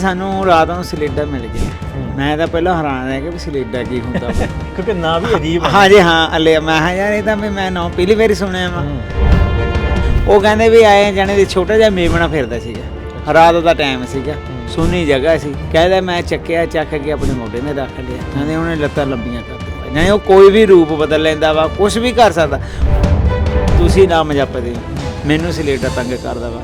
ਸਾਨੂੰ ਰਾਤ ਨੂੰ ਸਲੇਡਾ ਮਿਲ ਗਿਆ। ਮੈਂ ਤਾਂ ਪਹਿਲਾਂ ਹੈਰਾਨ ਰਹਿ ਗਿਆ ਵੀ ਸਲੇਡਾ ਕੀ ਹੁੰਦਾ ਵਾ। ਕਿਉਂਕਿ ਨਾਂ ਵੀ ਅਜੀਬ ਹੈ ਹਾਂਜੀ ਹਾਂ ਅੱਲੇ ਮੈਂ ਕਿਹਾ ਯਾਰ ਇਹ ਤਾਂ ਵੀ ਮੈਂ ਨਾ ਪਹਿਲੀ ਵਾਰੀ ਸੁਣਿਆ ਵਾ। ਉਹ ਕਹਿੰਦੇ ਵੀ ਆਏ ਜਾਣੇ ਦੀ ਛੋਟਾ ਜਿਹਾ ਮੇਮਣਾ ਫਿਰਦਾ ਸੀਗਾ। ਰਾਤ ਦਾ ਟਾਈਮ ਸੀਗਾ। ਸੁੰਨੀ ਜਗ੍ਹਾ ਸੀ। ਕਹਿੰਦਾ ਮੈਂ ਚੱਕਿਆ ਚੱਕ ਕੇ ਆਪਣੇ ਮੋਢੇ 'ਤੇ ਰੱਖ ਲਿਆ। ਕਹਿੰਦੇ ਉਹਨੇ ਲੱਤਾਂ ਲੰਬੀਆਂ ਕਰ ਦਿੱਤੀਆਂ। ਜਾਣੀ ਉਹ ਕੋਈ ਵੀ ਰੂਪ ਬਦਲ ਲੈਂਦਾ ਵਾ ਕੁਝ ਵੀ ਕਰ ਸਕਦਾ। ਤੁਸੀਂ ਨਾਮ ਜਪਦੇ ਹੋ। ਮੈਨੂੰ ਸਲੇਡਾ ਤੰਗ ਕਰਦਾ ਵਾ।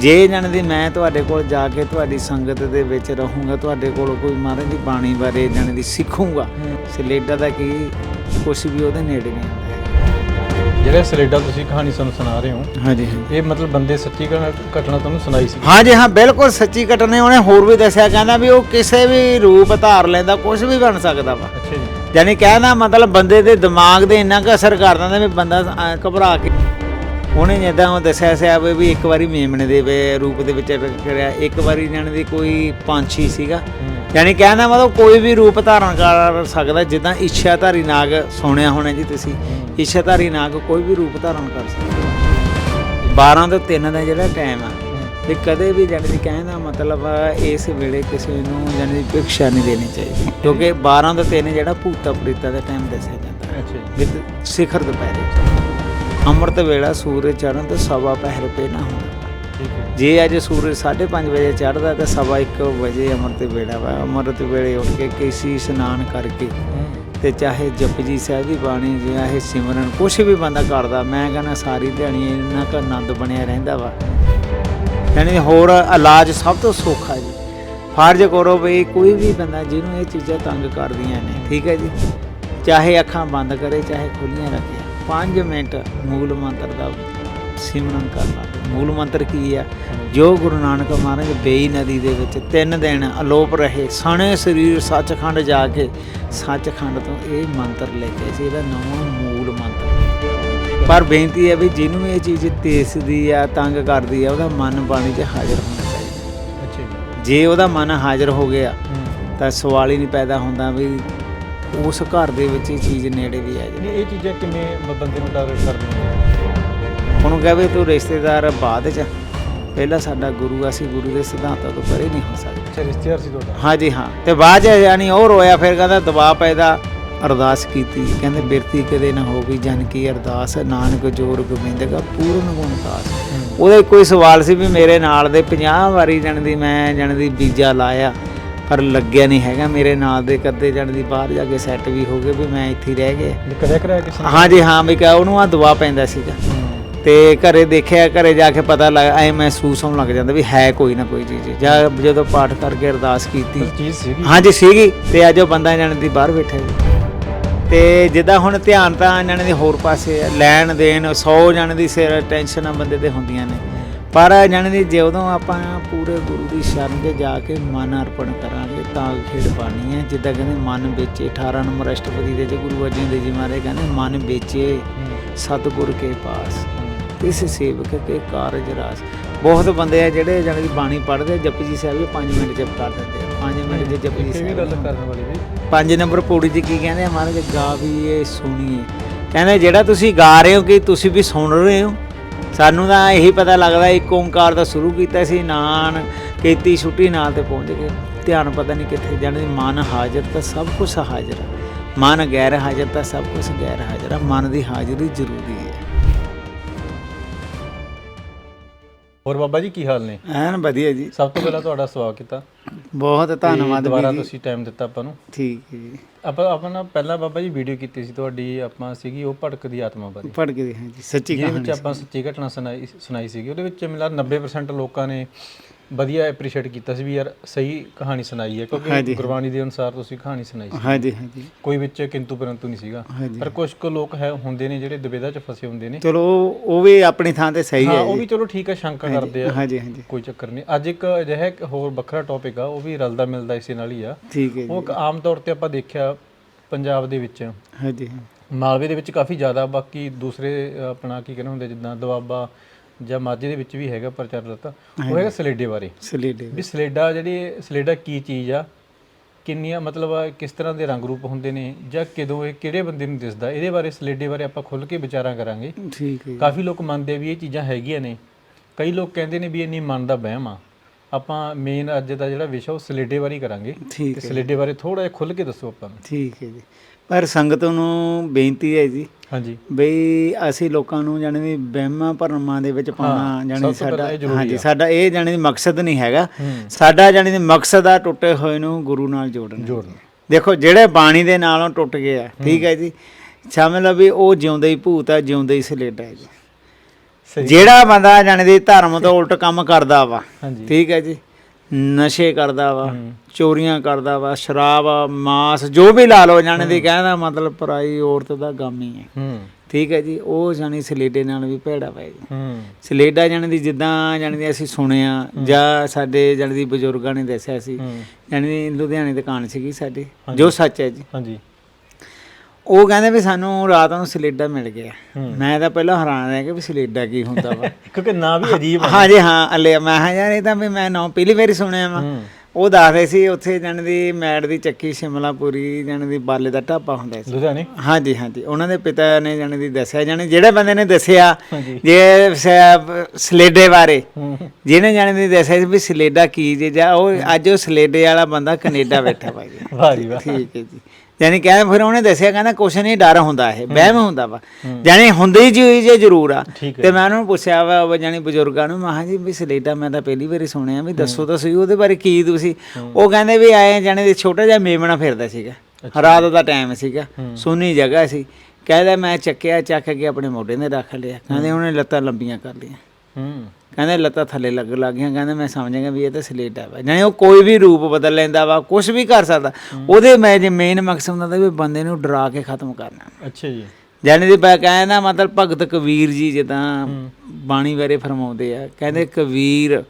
ਜੇ ਜਾਣਦੀ ਮੈਂ ਤੁਹਾਡੇ ਕੋਲ ਜਾ ਕੇ ਤੁਹਾਡੀ ਸੰਗਤ ਦੇ ਵਿੱਚ ਰਹੂੰਗਾ ਤੁਹਾਡੇ ਕੋਲ ਕੋਈ ਮਹਾਰਾਜ ਦੀ ਬਾਣੀ ਬਾਰੇ ਜਾਣਦੀ ਸਿੱਖੂੰਗਾ ਸਲੇਡਾ ਦਾ ਕੀ ਕੁਝ ਵੀ ਉਹਦੇ ਨੇੜੇ ਨਹੀਂ ਆਉਂਦਾ ਜਿਹੜੇ ਸਲੇਡਾ ਤੁਸੀਂ ਕਹਾਣੀ ਸਾਨੂੰ ਸੁਣਾ ਰਹੇ ਹੋ ਹਾਂਜੀ ਇਹ ਮਤਲਬ ਬੰਦੇ ਸੱਚੀ ਘਟਨਾ ਤੁਹਾਨੂੰ ਸੁਣਾਈ ਸੀ? ਹਾਂਜੀ ਹਾਂ ਬਿਲਕੁਲ ਸੱਚੀ ਘਟਨਾ ਉਹਨੇ ਹੋਰ ਵੀ ਦੱਸਿਆ ਕਹਿੰਦਾ ਵੀ ਉਹ ਕਿਸੇ ਵੀ ਰੂਪ ਧਾਰ ਲੈਂਦਾ ਕੁਝ ਵੀ ਬਣ ਸਕਦਾ ਵਾ। ਅੱਛਾ ਜੀ। ਯਾਨੀ ਕਹਿਣਾ ਮਤਲਬ ਬੰਦੇ ਦੇ ਦਿਮਾਗ ਦੇ ਇੰਨਾ ਕੁ ਅਸਰ ਕਰ ਦਿੰਦਾ ਵੀ ਬੰਦਾ ਘਬਰਾ ਕੇ ਉਹਨੇ ਜਿੱਦਾਂ ਉਹ ਦੱਸਿਆ ਸਿਆ ਵੀ ਵੀ ਇੱਕ ਵਾਰੀ ਮੇਮਣੇ ਦੇ ਰੂਪ ਦੇ ਵਿੱਚ ਕਰਿਆ। ਇੱਕ ਵਾਰੀ ਜਾਣੀ ਦੀ ਕੋਈ ਪੰਛੀ ਸੀਗਾ। ਯਾਨੀ ਕਹਿਣਾ ਮਤਲਬ ਕੋਈ ਵੀ ਰੂਪ ਧਾਰਨ ਕਰ ਸਕਦਾ ਜਿੱਦਾਂ ਇੱਛਾਧਾਰੀ ਨਾਗ ਸੁਣਿਆ ਹੋਣਾ ਜੀ ਤੁਸੀਂ। ਇੱਛਾਧਾਰੀ ਨਾਗ ਕੋਈ ਵੀ ਰੂਪ ਧਾਰਨ ਕਰ ਸਕਦਾ। 12 ਤੋਂ 3 ਦਾ ਜਿਹੜਾ ਟਾਈਮ ਆ ਤੇ ਕਦੇ ਵੀ ਜਾਣੀ ਦੀ ਕਹਿਣ ਦਾ ਮਤਲਬ ਇਸ ਵੇਲੇ ਕਿਸੇ ਨੂੰ ਜਾਣੀ ਦੀ ਭਿਕਸ਼ਾ ਨਹੀਂ ਦੇਣੀ ਚਾਹੀਦੀ। ਕਿਉਂਕਿ 12 ਤੋਂ 3 ਜਿਹੜਾ ਭੂਤਾ ਪ੍ਰੀਤਾ ਦਾ ਟਾਈਮ ਦੱਸਿਆ ਜਾਂਦਾ। ਹੈ ਅੱਛਾ ਸਿਖਰ ਦੁਪਹਿਰੇ। ਅੰਮ੍ਰਿਤ ਵੇਲਾ ਸੂਰਜ ਚੜ੍ਹਨ ਤੋਂ ਸਵਾ ਪਹਿਰ ਪੇ ਨਾ ਹੁੰਦਾ ਠੀਕ ਹੈ। ਜੇ ਅੱਜ ਸੂਰਜ 5:30 ਵਜੇ ਚੜ੍ਹਦਾ ਤਾਂ ਸਵਾ 1 ਵਜੇ ਅੰਮ੍ਰਿਤ ਵੇਲਾ ਵਾ। ਅੰਮ੍ਰਿਤ ਵੇਲੇ ਉੱਠ ਕੇ ਕੇਸੀ ਇਸ਼ਨਾਨ ਕਰਕੇ ਤੇ ਚਾਹੇ ਜਪਜੀ ਸਾਹਿਬ ਦੀ ਬਾਣੀ ਜਾਂ ਇਹ ਸਿਮਰਨ ਕੁਛ ਵੀ ਬੰਦਾ ਕਰਦਾ ਮੈਂ ਕਹਿੰਦਾ ਸਾਰੀ ਦਿਹਾੜੀ ਇੰਨਾ ਕੁ ਆਨੰਦ ਬਣਿਆ ਰਹਿੰਦਾ ਵਾ। ਯਾਨੀ ਹੋਰ ਇਲਾਜ ਸਭ ਤੋਂ ਸੌਖਾ ਜੀ। ਫਰਜ਼ ਕਰੋ ਵੀ ਕੋਈ ਵੀ ਬੰਦਾ ਜਿਹਨੂੰ ਇਹ ਚੀਜ਼ਾਂ ਤੰਗ ਕਰਦੀਆਂ ਨੇ ਠੀਕ ਹੈ ਜੀ। ਚਾਹੇ ਅੱਖਾਂ ਬੰਦ ਕਰੇ ਚਾਹੇ ਖੁੱਲੀਆਂ ਰੱਖੇ। 5 ਮਿੰਟ ਮੂਲ ਮੰਤਰ ਦਾ ਸਿਮਰਨ ਕਰਨਾ। ਮੂਲ ਮੰਤਰ ਕੀ ਆ ਜੋ ਗੁਰੂ ਨਾਨਕ ਮਹਾਰਾਜ ਬੇਈ ਨਦੀ ਦੇ ਵਿੱਚ ਤਿੰਨ ਦਿਨ ਅਲੋਪ ਰਹੇ ਸਣੇ ਸਰੀਰ ਸੱਚਖੰਡ ਜਾ ਕੇ ਸੱਚਖੰਡ ਤੋਂ ਇਹ ਮੰਤਰ ਲੈ ਕੇ ਸੀ ਇਹਦਾ ਨਾਮ ਮੂਲ ਮੰਤਰ। ਪਰ ਬੇਨਤੀ ਹੈ ਵੀ ਜਿਹਨੂੰ ਇਹ ਚੀਜ਼ ਤੇਸਦੀ ਆ ਤੰਗ ਕਰਦੀ ਆ ਉਹਦਾ ਮਨ ਬਾਣੀ 'ਚ ਹਾਜ਼ਰ ਹੋਣਾ ਚਾਹੀਦਾ। ਜੀ ਉਹਦਾ ਮਨ ਹਾਜ਼ਰ ਹੋ ਗਿਆ ਹੂੰ। ਤਾਂ ਸਵਾਲ ਹੀ ਨਹੀਂ ਪੈਦਾ ਹੁੰਦਾ ਵੀ ਉਸ ਘਰ ਦੇ ਵਿੱਚ ਇਹ ਚੀਜ਼ ਨੇੜੇ ਵੀ ਆ ਜਾਏ ਨਹੀਂ ਇਹ ਚੀਜ਼ਾਂ ਕਿਵੇਂ ਬ- ਬੰਦੇ ਨੂੰ ਟਾਰਗੇਟ ਕਰਦੀਆਂ? ਉਹਨੂੰ ਕਹੇ ਵੀ ਤੂੰ ਰਿਸ਼ਤੇਦਾਰ ਬਾਅਦ 'ਚ ਪਹਿਲਾਂ ਸਾਡਾ ਗੁਰੂ ਅਸੀਂ ਗੁਰੂ ਦੇ ਸਿਧਾਂਤਾਂ ਤੋਂ ਪਰੇ ਨਹੀਂ ਹੋ ਸਕਦੇ। ਅੱਛਾ ਰਿਸ਼ਤੇਦਾਰ ਸੀ ਤੁਹਾਡਾ? ਹਾਂਜੀ ਹਾਂ। ਤੇ ਬਾਅਦ 'ਚ ਯਾਨੀ ਉਹ ਰੋਇਆ ਫਿਰ ਕਹਿੰਦਾ ਦਬਾਅ ਪੈਦਾ ਅਰਦਾਸ ਕੀਤੀ। ਕਹਿੰਦੇ ਬਿਰਤੀ ਕਦੇ ਨਾ ਹੋਵੀ ਜਨ ਕੀ ਅਰਦਾਸ ਨਾਨਕ ਜੋਰ ਗੋਬਿੰਦਗਾ ਪੂਰਨ ਗੁਣ ਤਾਸ ਉਹਦਾ ਕੋਈ ਸਵਾਲ ਸੀ ਵੀ ਮੇਰੇ ਨਾਲ ਦੇ 50 ਵਾਰੀ ਜਣ ਦੀ ਮੈਂ ਜਣ ਦੀ ਬੀਜਾ ਲਾਇਆ। ਪਰ ਲੱਗਿਆ ਨਹੀਂ ਹੈਗਾ ਮੇਰੇ ਨਾਲ ਦੇ ਕਦੇ ਜਣ ਦੀ ਬਾਹਰ ਜਾ ਕੇ ਸੈੱਟ ਵੀ ਹੋ ਗਏ ਵੀ ਮੈਂ ਇੱਥੇ ਹੀ ਰਹਿ ਗਿਆ। ਕਰਿਆ ਕਰਿਆ ਕਿਸੇ ਨੇ ਹਾਂਜੀ ਹਾਂ ਵੀ ਕਹ ਉਹਨੂੰ ਆ ਦਵਾ ਪੈਂਦਾ ਸੀਗਾ। ਤੇ ਘਰੇ ਦੇਖਿਆ ਘਰੇ ਜਾ ਕੇ ਪਤਾ ਲੱਗ ਐ ਮਹਿਸੂਸ ਹੋਣ ਲੱਗ ਜਾਂਦਾ ਵੀ ਹੈ ਕੋਈ ਨਾ ਕੋਈ ਚੀਜ਼। ਜਾਂ ਜਦੋਂ ਪਾਠ ਕਰਕੇ ਅਰਦਾਸ ਕੀਤੀ। ਕੋਈ ਚੀਜ਼ ਸੀਗੀ? ਹਾਂਜੀ ਸੀਗੀ। ਤੇ ਅੱਜ ਉਹ ਬੰਦਾ ਇਹਨਾਂ ਦੀ ਬਾਹਰ ਬੈਠਾ ਜੀ। ਤੇ ਜਿੱਦਾਂ ਹੁਣ ਧਿਆਨ ਤਾਂ ਇਹਨਾਂ ਦੇ ਹੋਰ ਪਾਸੇ ਆ ਲੈਣ ਦੇਣ 100 ਜਣ ਦੀ ਸਿਰ ਟੈਨਸ਼ਨਾਂ ਬੰਦੇ ਤੇ ਹੁੰਦੀਆਂ ਨੇ। ਪਰ ਜਣ ਦੀ ਜਦੋਂ ਆਪਾਂ ਪੂਰੇ ਗੁਰੂ ਦੀ ਸ਼ਰਨ 'ਚ ਜਾ ਕੇ ਮਨ ਅਰਪਣ ਕਰਾਂਗੇ ਤਾਂ ਖੇਡ ਬਾਣੀ ਹੈ। ਜਿੱਦਾਂ ਕਹਿੰਦੇ ਮਨ ਵੇਚੇ 18 ਨੰਬਰ ਅਸ਼ਟਪਦੀ ਦੇ 'ਚ ਗੁਰੂ ਅਰਜਨ ਦੇਵ ਜੀ ਮਹਾਰਾਜ ਕਹਿੰਦੇ ਮਨ ਵੇਚੇ ਸਤਿਗੁਰ ਕੇ ਪਾਸ। ਇਸ ਸੇਵਕ ਕੇ ਕਾਰਜ ਰਾਸ। ਬਹੁਤ ਬੰਦੇ ਆ ਜਿਹੜੇ ਜਾਣੀ ਦੀ ਬਾਣੀ ਪੜ੍ਹਦੇ ਜਪਜੀ ਸਾਹਿਬ 5 ਮਿੰਟ ਜਪ ਕਰ ਦਿੰਦੇ ਆ। 5 ਮਿੰਟ ਚ ਜਪਜੀ ਇਹ ਸਾਹਿਬ ਗੱਲ ਕਰਨ ਵਾਲੀ ਵੀ ਪੰਜ ਨੰਬਰ ਪੌੜੀ 'ਚ ਕੀ ਕਹਿੰਦੇ ਆ ਮਹਾਰਾਜ? ਗਾ ਵੀ ਇਹ ਸੁਣੀਏ। ਕਹਿੰਦੇ ਜਿਹੜਾ ਤੁਸੀਂ ਗਾ ਰਹੇ ਹੋ ਕਿ ਤੁਸੀਂ ਵੀ ਸੁਣ ਰਹੇ ਹੋ। ਸਾਨੂੰ ਤਾਂ ਇਹੀ ਪਤਾ ਲੱਗਦਾ ਇੱਕ ਓੰਕਾਰ ਦਾ ਸ਼ੁਰੂ ਕੀਤਾ ਸੀ ਨਾਨ ਕੀਤੀ ਛੁੱਟੀ ਨਾਲ ਤੇ ਪਹੁੰਚ ਗਏ। ਧਿਆਨ ਪਤਾ ਨਹੀਂ ਕਿੱਥੇ ਜਾਣੇ ਮਨ ਹਾਜ਼ਰ ਤਾਂ ਸਭ ਕੁਝ ਹਾਜ਼ਰ ਹੈ ਮਨ ਗੈਰ ਹਾਜ਼ਰ ਤਾਂ ਸਭ ਕੁਝ ਗੈਰ ਹਾਜ਼ਰ ਹੈ ਮਨ ਦੀ ਹਾਜ਼ਰੀ ਜ਼ਰੂਰੀ ਹੈ। ਹੋਰ ਬਾਬਾ ਜੀ ਕੀ ਹਾਲ ਨੇ? ਐਨ ਵਧੀਆ ਜੀ। ਸਭ ਤੋਂ ਪਹਿਲਾਂ ਤੁਹਾਡਾ ਸਵਾਗਤ ਕੀਤਾ ਬਹੁਤ ਧੰਨਵਾਦ ਦੁਬਾਰਾ ਵੀਰ ਜੀ। ਤੁਸੀਂ ਟਾਈਮ ਦਿੱਤਾ ਆਪਾਂ ਨੂੰ। ਠੀਕ ਹੈ ਜੀ। ਆਪਾਂ ਆਪਾਂ ਨਾ ਪਹਿਲਾਂ ਬਾਬਾ ਜੀ ਵੀਡੀਓ ਕੀਤੀ ਸੀ ਤੁਹਾਡੀ ਆਪਾਂ ਸੀਗੀ ਉਹ ਭੜਕਦੀ ਆਤਮਾ ਬਾਰੇ। ਪੜ੍ਹ ਹਾਂ ਜੀ ਸੱਚੀ ਜਿਹਦੇ ਵਿੱਚ ਕਹਾਣੀ ਆਪਾਂ ਸੱਚੀ ਘਟਨਾ ਸੁਣਾਈ ਸੁਣਾਈ ਸੀਗੀ। ਉਹਦੇ ਵਿੱਚ ਮਿਲਾ 90% ਲੋਕਾਂ ਨੇ ਵਧੀਆ ਐਪਰੀਸ਼ੀਏਟ ਕੀਤਾ ਸੀ ਵੀ ਯਾਰ ਸਹੀ ਕਹਾਣੀ ਸੁਣਾਈ ਹੈ ਕਿਉਂਕਿ ਗੁਰਬਾਣੀ ਦੇ ਅਨੁਸਾਰ ਤੁਸੀਂ ਕਹਾਣੀ ਸੁਣਾਈ ਸੀ। ਹਾਂਜੀ ਹਾਂਜੀ। ਕੋਈ ਵਿੱਚ ਕਿੰਤੂ ਪਰੰਤੂ ਨਹੀਂ ਸੀਗਾ। ਹਾਂਜੀ। ਪਰ ਕੁਝ ਕੁ ਲੋਕ ਹੈ ਹੁੰਦੇ ਨੇ ਜਿਹੜੇ ਦੁਬਿਧਾ 'ਚ ਫਸੇ ਹੁੰਦੇ ਨੇ। ਚਲੋ ਉਹ ਵੀ ਆਪਣੀ ਥਾਂ ਤੇ ਸਹੀ ਹਾਂ ਹੈ ਉਹ ਵੀ ਚਲੋ ਠੀਕ ਹੈ ਸ਼ੰਕਾ ਕਰਦੇ ਆ। ਹਾਂਜੀ ਹਾਂਜੀ। ਕੋਈ ਚੱਕਰ ਨਹੀਂ। ਅੱਜ ਇੱਕ ਅਜਿਹਾ ਇੱਕ ਹੋਰ ਵੱਖਰਾ ਟੌਪਿਕ ਆ ਉਹ ਵੀ ਰਲਦਾ ਮਿਲਦਾ ਇਸੇ ਨਾਲ ਹੀ ਆ। ਠੀਕ ਹੈ ਉਹ ਜੀ ਇੱਕ ਆਮ ਤੌਰ ਤੇ ਆਪਾਂ ਦੇਖਿਆ ਪੰਜਾਬ ਦੇ ਵਿੱਚ। ਹਾਂਜੀ। ਮਾਲਵੇ ਦੇ ਵਿੱਚ ਕਾਫੀ ਜ਼ਿਆਦਾ ਬਾਕੀ ਦੂਸਰੇ ਅ, ਆਪਣਾ ਕੀ ਕਹਿੰਦੇ ਹੁੰਦੇ ਜਿੱਦਾਂ ਦੁਆਬਾ ਜਾਂ ਮਾਝੇ ਦੇ ਵਿੱਚ ਵੀ ਹੈਗਾ ਪ੍ਰਚਲਿਤ ਉਹ ਹੈਗਾ ਸਲੇਡੇ ਬਾਰੇ। ਸਲੀਡੇ ਵੀ ਸਲੇਡਾ ਜਿਹੜੀ ਸਲੇਡਾ ਕੀ ਚੀਜ਼ ਆ ਕਿੰਨੀਆਂ ਮਤਲਬ ਕਿਸ ਤਰ੍ਹਾਂ ਦੇ ਰੰਗ ਰੂਪ ਹੁੰਦੇ ਨੇ ਜਾਂ ਕਦੋਂ ਇਹ ਕਿਹੜੇ ਬੰਦੇ ਨੂੰ ਦਿਸਦਾ ਇਹਦੇ ਬਾਰੇ ਸਲੇਡੇ ਬਾਰੇ ਆਪਾਂ ਖੁੱਲ ਕੇ ਵਿਚਾਰਾਂ ਕਰਾਂਗੇ। ਠੀਕ ਹੈ। ਕਾਫੀ ਲੋਕ ਮੰਨਦੇ ਆ ਵੀ ਇਹ ਚੀਜ਼ਾਂ ਹੈਗੀਆਂ ਨੇ। ਕਈ ਲੋਕ ਕਹਿੰਦੇ ਨੇ ਵੀ ਇਹ ਨਹੀਂ ਮੰਨਦਾ ਵਹਿਮ ਆ। ਆਪਾਂ ਮੇਨ ਅੱਜ ਦਾ ਜਿਹੜਾ ਵਿਸ਼ਾ ਉਹ ਸਲੇਡੇ ਬਾਰੇ ਕਰਾਂਗੇ। ਤੇ ਸਲੇਡੇ ਬਾਰੇ ਥੋੜਾ ਜਿਹਾ ਖੁੱਲ ਕੇ ਦੱਸੋ ਆਪਾਂ ਨੂੰ। ਠੀਕ ਹੈ ਜੀ। ਪਰ ਸੰਗਤ ਨੂੰ ਬੇਨਤੀ ਹੈ ਜੀ ਹਾਂਜੀ। ਬਈ ਅਸੀਂ ਲੋਕਾਂ ਨੂੰ ਜਾਣੀ ਵੀ ਵਹਿਮਾਂ ਭਰਮਾਂ ਦੇ ਵਿੱਚ ਪਾਉਣਾ ਜਾਣੀ ਸਾਡਾ ਹਾਂਜੀ। ਸਾਡਾ ਇਹ ਜਾਣੀ ਦੀ ਮਕਸਦ ਨਹੀਂ ਹੈਗਾ। ਸਾਡਾ ਜਾਣੀ ਦੀ ਮਕਸਦ ਆ ਟੁੱਟੇ ਹੋਏ ਨੂੰ ਗੁਰੂ ਨਾਲ ਜੋੜਨਾ। ਜੋੜਨਾ। ਦੇਖੋ ਜਿਹੜੇ ਬਾਣੀ ਦੇ ਨਾਲੋਂ ਟੁੱਟ ਗਏ ਆ ਠੀਕ ਹੈ ਜੀ। ਸਮਝ ਵੀ ਉਹ ਜਿਉਂਦੇ ਹੀ ਭੂਤ ਆ ਜਿਉਂਦੇ ਹੀ ਸਲੇਡਾ ਹੈ ਜੀ। ਜਿਹੜਾ ਬੰਦਾ ਜਾਣੀ ਦੀ ਧਰਮ ਤੋਂ ਉਲਟ ਕੰਮ ਕਰਦਾ ਵਾ ਠੀਕ ਹੈ ਜੀ। ਨਸ਼ੇ ਕਰਦਾ ਵਾ। ਚੋਰੀਆਂ ਕਰਦਾ ਵਾ ਸ਼ਰਾਬ ਮਾਸ ਜੋ ਵੀ ਲਾ ਲਓ ਜਾਣੇ ਦੀ ਕਹਿੰਦਾ ਮਤਲਬ ਪਰਾਈ ਔਰਤ ਦਾ ਗਾਮੀ ਹੈ ਹੂੰ। ਠੀਕ ਹੈ ਜੀ ਉਹ ਜਾਣੀ ਸਲੇਡੇ ਨਾਲ ਵੀ ਭੇੜਾ ਪੈ ਜੀ। ਸਲੇਡਾ ਜਾਣੀ ਦੀ ਜਿੱਦਾਂ ਜਾਣੀ ਦੀ ਅਸੀਂ ਸੁਣਿਆ ਜਾਂ ਸਾਡੇ ਜਾਣੀ ਦੀ ਬਜ਼ੁਰਗਾਂ ਨੇ ਦੱਸਿਆ ਸੀ ਦੀ ਲੁਧਿਆਣੇ ਦੁਕਾਨ ਸੀਗੀ ਸਾਡੀ ਜੋ ਸੱਚ ਹੈ ਜੀ। ਹਾਂਜੀ। ਉਹ ਕਹਿੰਦੇ ਵੀ ਸਾਨੂੰ ਰਾਤ ਨੂੰ ਸਲੇਡਾ ਮਿਲ ਗਿਆ। ਹੂੰ। ਮੈਂ ਤਾਂ ਪਹਿਲਾਂ ਹੈਰਾਨ ਰਹਿ ਗਿਆ ਵੀ ਸਲੇਡਾ ਕੀ ਹੁੰਦਾ ਵਾ। ਕਿਉਂਕਿ ਨਾਂ ਵੀ ਅਜੀਬ ਹਾਂ ਜੀ ਹਾਂ ਅਲੇ ਮੈਂ ਕਿਹਾ ਯਾਰ ਇਹ ਤਾਂ ਵੀ ਮੈਂ ਨਾ ਪਹਿਲੀ ਵਾਰੀ ਸੁਣਿਆ ਵਾ। ਹੂੰ। ਉਹ ਦੱਸਦੇ ਸੀ ਉੱਥੇ ਜਾਣੀ ਦੀ ਮੈੜ ਦੀ ਚੱਕੀ ਸ਼ਿਮਲਾਪੁਰੀ ਜਾਣੀ ਦੀ ਬਾਲੇ ਦਾ ਢਾਬਾ ਹੁੰਦਾ ਸੀ। ਲੁਧਿਆਣੇ? ਹਾਂਜੀ ਹਾਂਜੀ। ਉਹਨਾਂ ਦੇ ਪਿਤਾ ਨੇ ਜਾਣੀ ਦੀ ਦੱਸਿਆ ਜਾਣੀ ਜਿਹੜੇ ਬੰਦੇ ਨੇ ਦੱਸਿਆ ਹਾਂਜੀ। ਜੇ ਸਲੇਡੇ ਬਾਰੇ ਹੂੰ। ਜਿਹਨੇ ਜਾਣੀ ਦੀ ਦੱਸਿਆ ਵੀ ਸਲੇਡਾ ਕੀ ਜੇ ਜਾਂ ਉਹ ਅੱਜ ਉਹ ਸਲੇਡੇ ਵਾਲਾ ਬੰਦਾ ਕੈਨੇਡਾ ਬੈਠਾ ਭਾਈ ਵਾਹ ਜੀ ਵਾਹ। ਠੀਕ ਹੈ ਜੀ। ਯਾਨੀ ਕਹਿੰਦਾ ਫਿਰ ਉਹਨੇ ਦੱਸਿਆ ਕਹਿੰਦਾ ਕੁਛ ਨਹੀਂ ਡਰ ਹੁੰਦਾ ਇਹ ਵਹਿਮ ਹੁੰਦਾ ਵਾ। ਯਾਨੀ ਹੁੰਦੀ ਜੀ ਜੇ ਜ਼ਰੂਰ ਆ। ਤੇ ਮੈਂ ਉਹਨਾਂ ਨੂੰ ਪੁੱਛਿਆ ਵਾ ਉਹ ਜਾਨੀ ਬਜ਼ੁਰਗਾਂ ਨੂੰ ਮਹਾਂ ਜੀ ਵੀ ਸਲੇਡਾ ਮੈਂ ਤਾਂ ਪਹਿਲੀ ਵਾਰੀ ਸੁਣਿਆ ਵੀ ਦੱਸੋ ਤਾਂ ਸਹੀ ਉਹਦੇ ਬਾਰੇ ਕੀ ਤੁਸੀਂ? ਉਹ ਕਹਿੰਦੇ ਵੀ ਆਏ ਦੇ ਛੋਟਾ ਜਿਹਾ ਮੇਮਣਾ ਫਿਰਦਾ ਸੀਗਾ। ਰਾਤ ਦਾ ਟਾਈਮ ਸੀਗਾ। ਸੁੰਨੀ ਜਗ੍ਹਾ ਸੀ। ਕਹਿੰਦਾ ਮੈਂ ਚੱਕਿਆ ਚੱਕ ਕੇ ਆਪਣੇ ਮੋਢੇ ਤੇ ਰੱਖ ਲਿਆ। ਕਹਿੰਦੇ ਉਹਨੇ ਲੱਤਾਂ ਲੰਬੀਆਂ ਕਰ ਲਈਆਂ ਹੂੰ। ਕਹਿੰਦੇ ਲੱਤਾਂ ਥੱਲੇ ਲੱਗ ਲੱਗ ਗਈਆਂ ਕਹਿੰਦੇ ਮੈਂ ਸਮਝ ਗਿਆ ਵੀ ਇਹ ਤਾਂ ਸਲੇਡਾ ਵਾ। ਜਾਨੀ ਉਹ ਕੋਈ ਵੀ ਰੂਪ ਬਦਲ ਲੈਂਦਾ ਵਾ ਕੁਝ ਵੀ ਕਰ ਸਕਦਾ। ਉਹਦੇ ਮੈਂ ਜੇ ਮੇਨ ਮਕਸਦ ਹੁੰਦਾ ਤਾਂ ਵੀ ਬੰਦੇ ਨੂੰ ਡਰਾ ਕੇ ਖਤਮ ਕਰਨਾ। ਅੱਛਾ ਜੀ। ਜਾਨੀ ਦੀ ਬਾ ਕਹਿੰਦਾ ਮਤਲਬ ਭਗਤ ਕਬੀਰ ਜੀ ਜਿੱਦਾਂ ਬਾਣੀ ਬਾਰੇ ਫਰਮਾਉਂਦੇ ਆ ਕਹਿੰਦੇ ਕਬੀਰ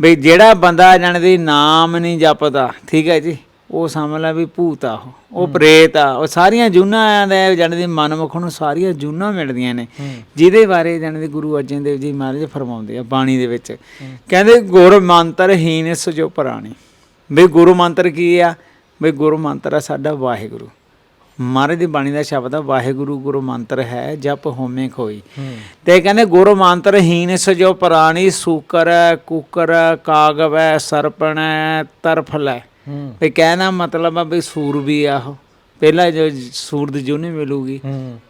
ਵੀ ਜਿਹੜਾ ਬੰਦਾ ਜਾਣੀ ਦੀ ਨਾਮ ਨਹੀਂ ਜਪਦਾ ਠੀਕ ਹੈ ਜੀ? ਉਹ ਸਮਝ ਲੈ ਵੀ ਭੂਤ ਆ ਉਹ। ਉਹ ਪ੍ਰੇਤ ਆ। ਉਹ ਸਾਰੀਆਂ ਜੂਨਾਂ ਦੇ ਜਾਣੀ ਦੀ ਮਨਮੁਖ ਨੂੰ ਸਾਰੀਆਂ ਜੂਨਾਂ ਮਿਲਦੀਆਂ ਨੇ। ਜਿਹਦੇ ਬਾਰੇ ਜਾਣੀ ਦੀ ਗੁਰੂ ਅਰਜਨ ਦੇਵ ਜੀ ਮਹਾਰਾਜ ਫਰਮਾਉਂਦੇ ਆ ਬਾਣੀ ਦੇ ਵਿੱਚ। ਕਹਿੰਦੇ ਗੁਰ ਮੰਤਰ ਹੀਨ ਸਜੋ ਪ੍ਰਾਣੀ। ਵੀ ਗੁਰੂ ਮੰਤਰ ਕੀ ਆ? ਵੀ ਗੁਰੂ ਮੰਤਰ ਆ ਸਾਡਾ ਵਾਹਿਗੁਰੂ। ਮਹਾਰਾਜ ਦੀ ਬਾਣੀ ਦਾ ਸ਼ਬਦ ਆ ਵਾਹਿਗੁਰੂ ਗੁਰੂ ਮੰਤਰ ਹੈ ਜਪ ਹੋਮੇ ਹੂੰ। ਤੇ ਕਹਿੰਦੇ ਗੁਰੂ ਮੰਤਰ ਹੀਨ ਸਜੋ ਪ੍ਰਾਣੀ ਸੂਕਰ ਕੁਕਰ ਕਾਗਵੈ ਸਰਪਣ ਤਰਫਲੇ। ਵੀ ਕਹਿਣਾ ਮਤਲਬ ਆ ਵੀ ਸੂਰ ਵੀ ਆ ਉਹ। ਪਹਿਲਾਂ ਜੋ ਸੂਰ ਦੀ ਜੁਨੀ ਮਿਲੂਗੀ। ਹੂੰ।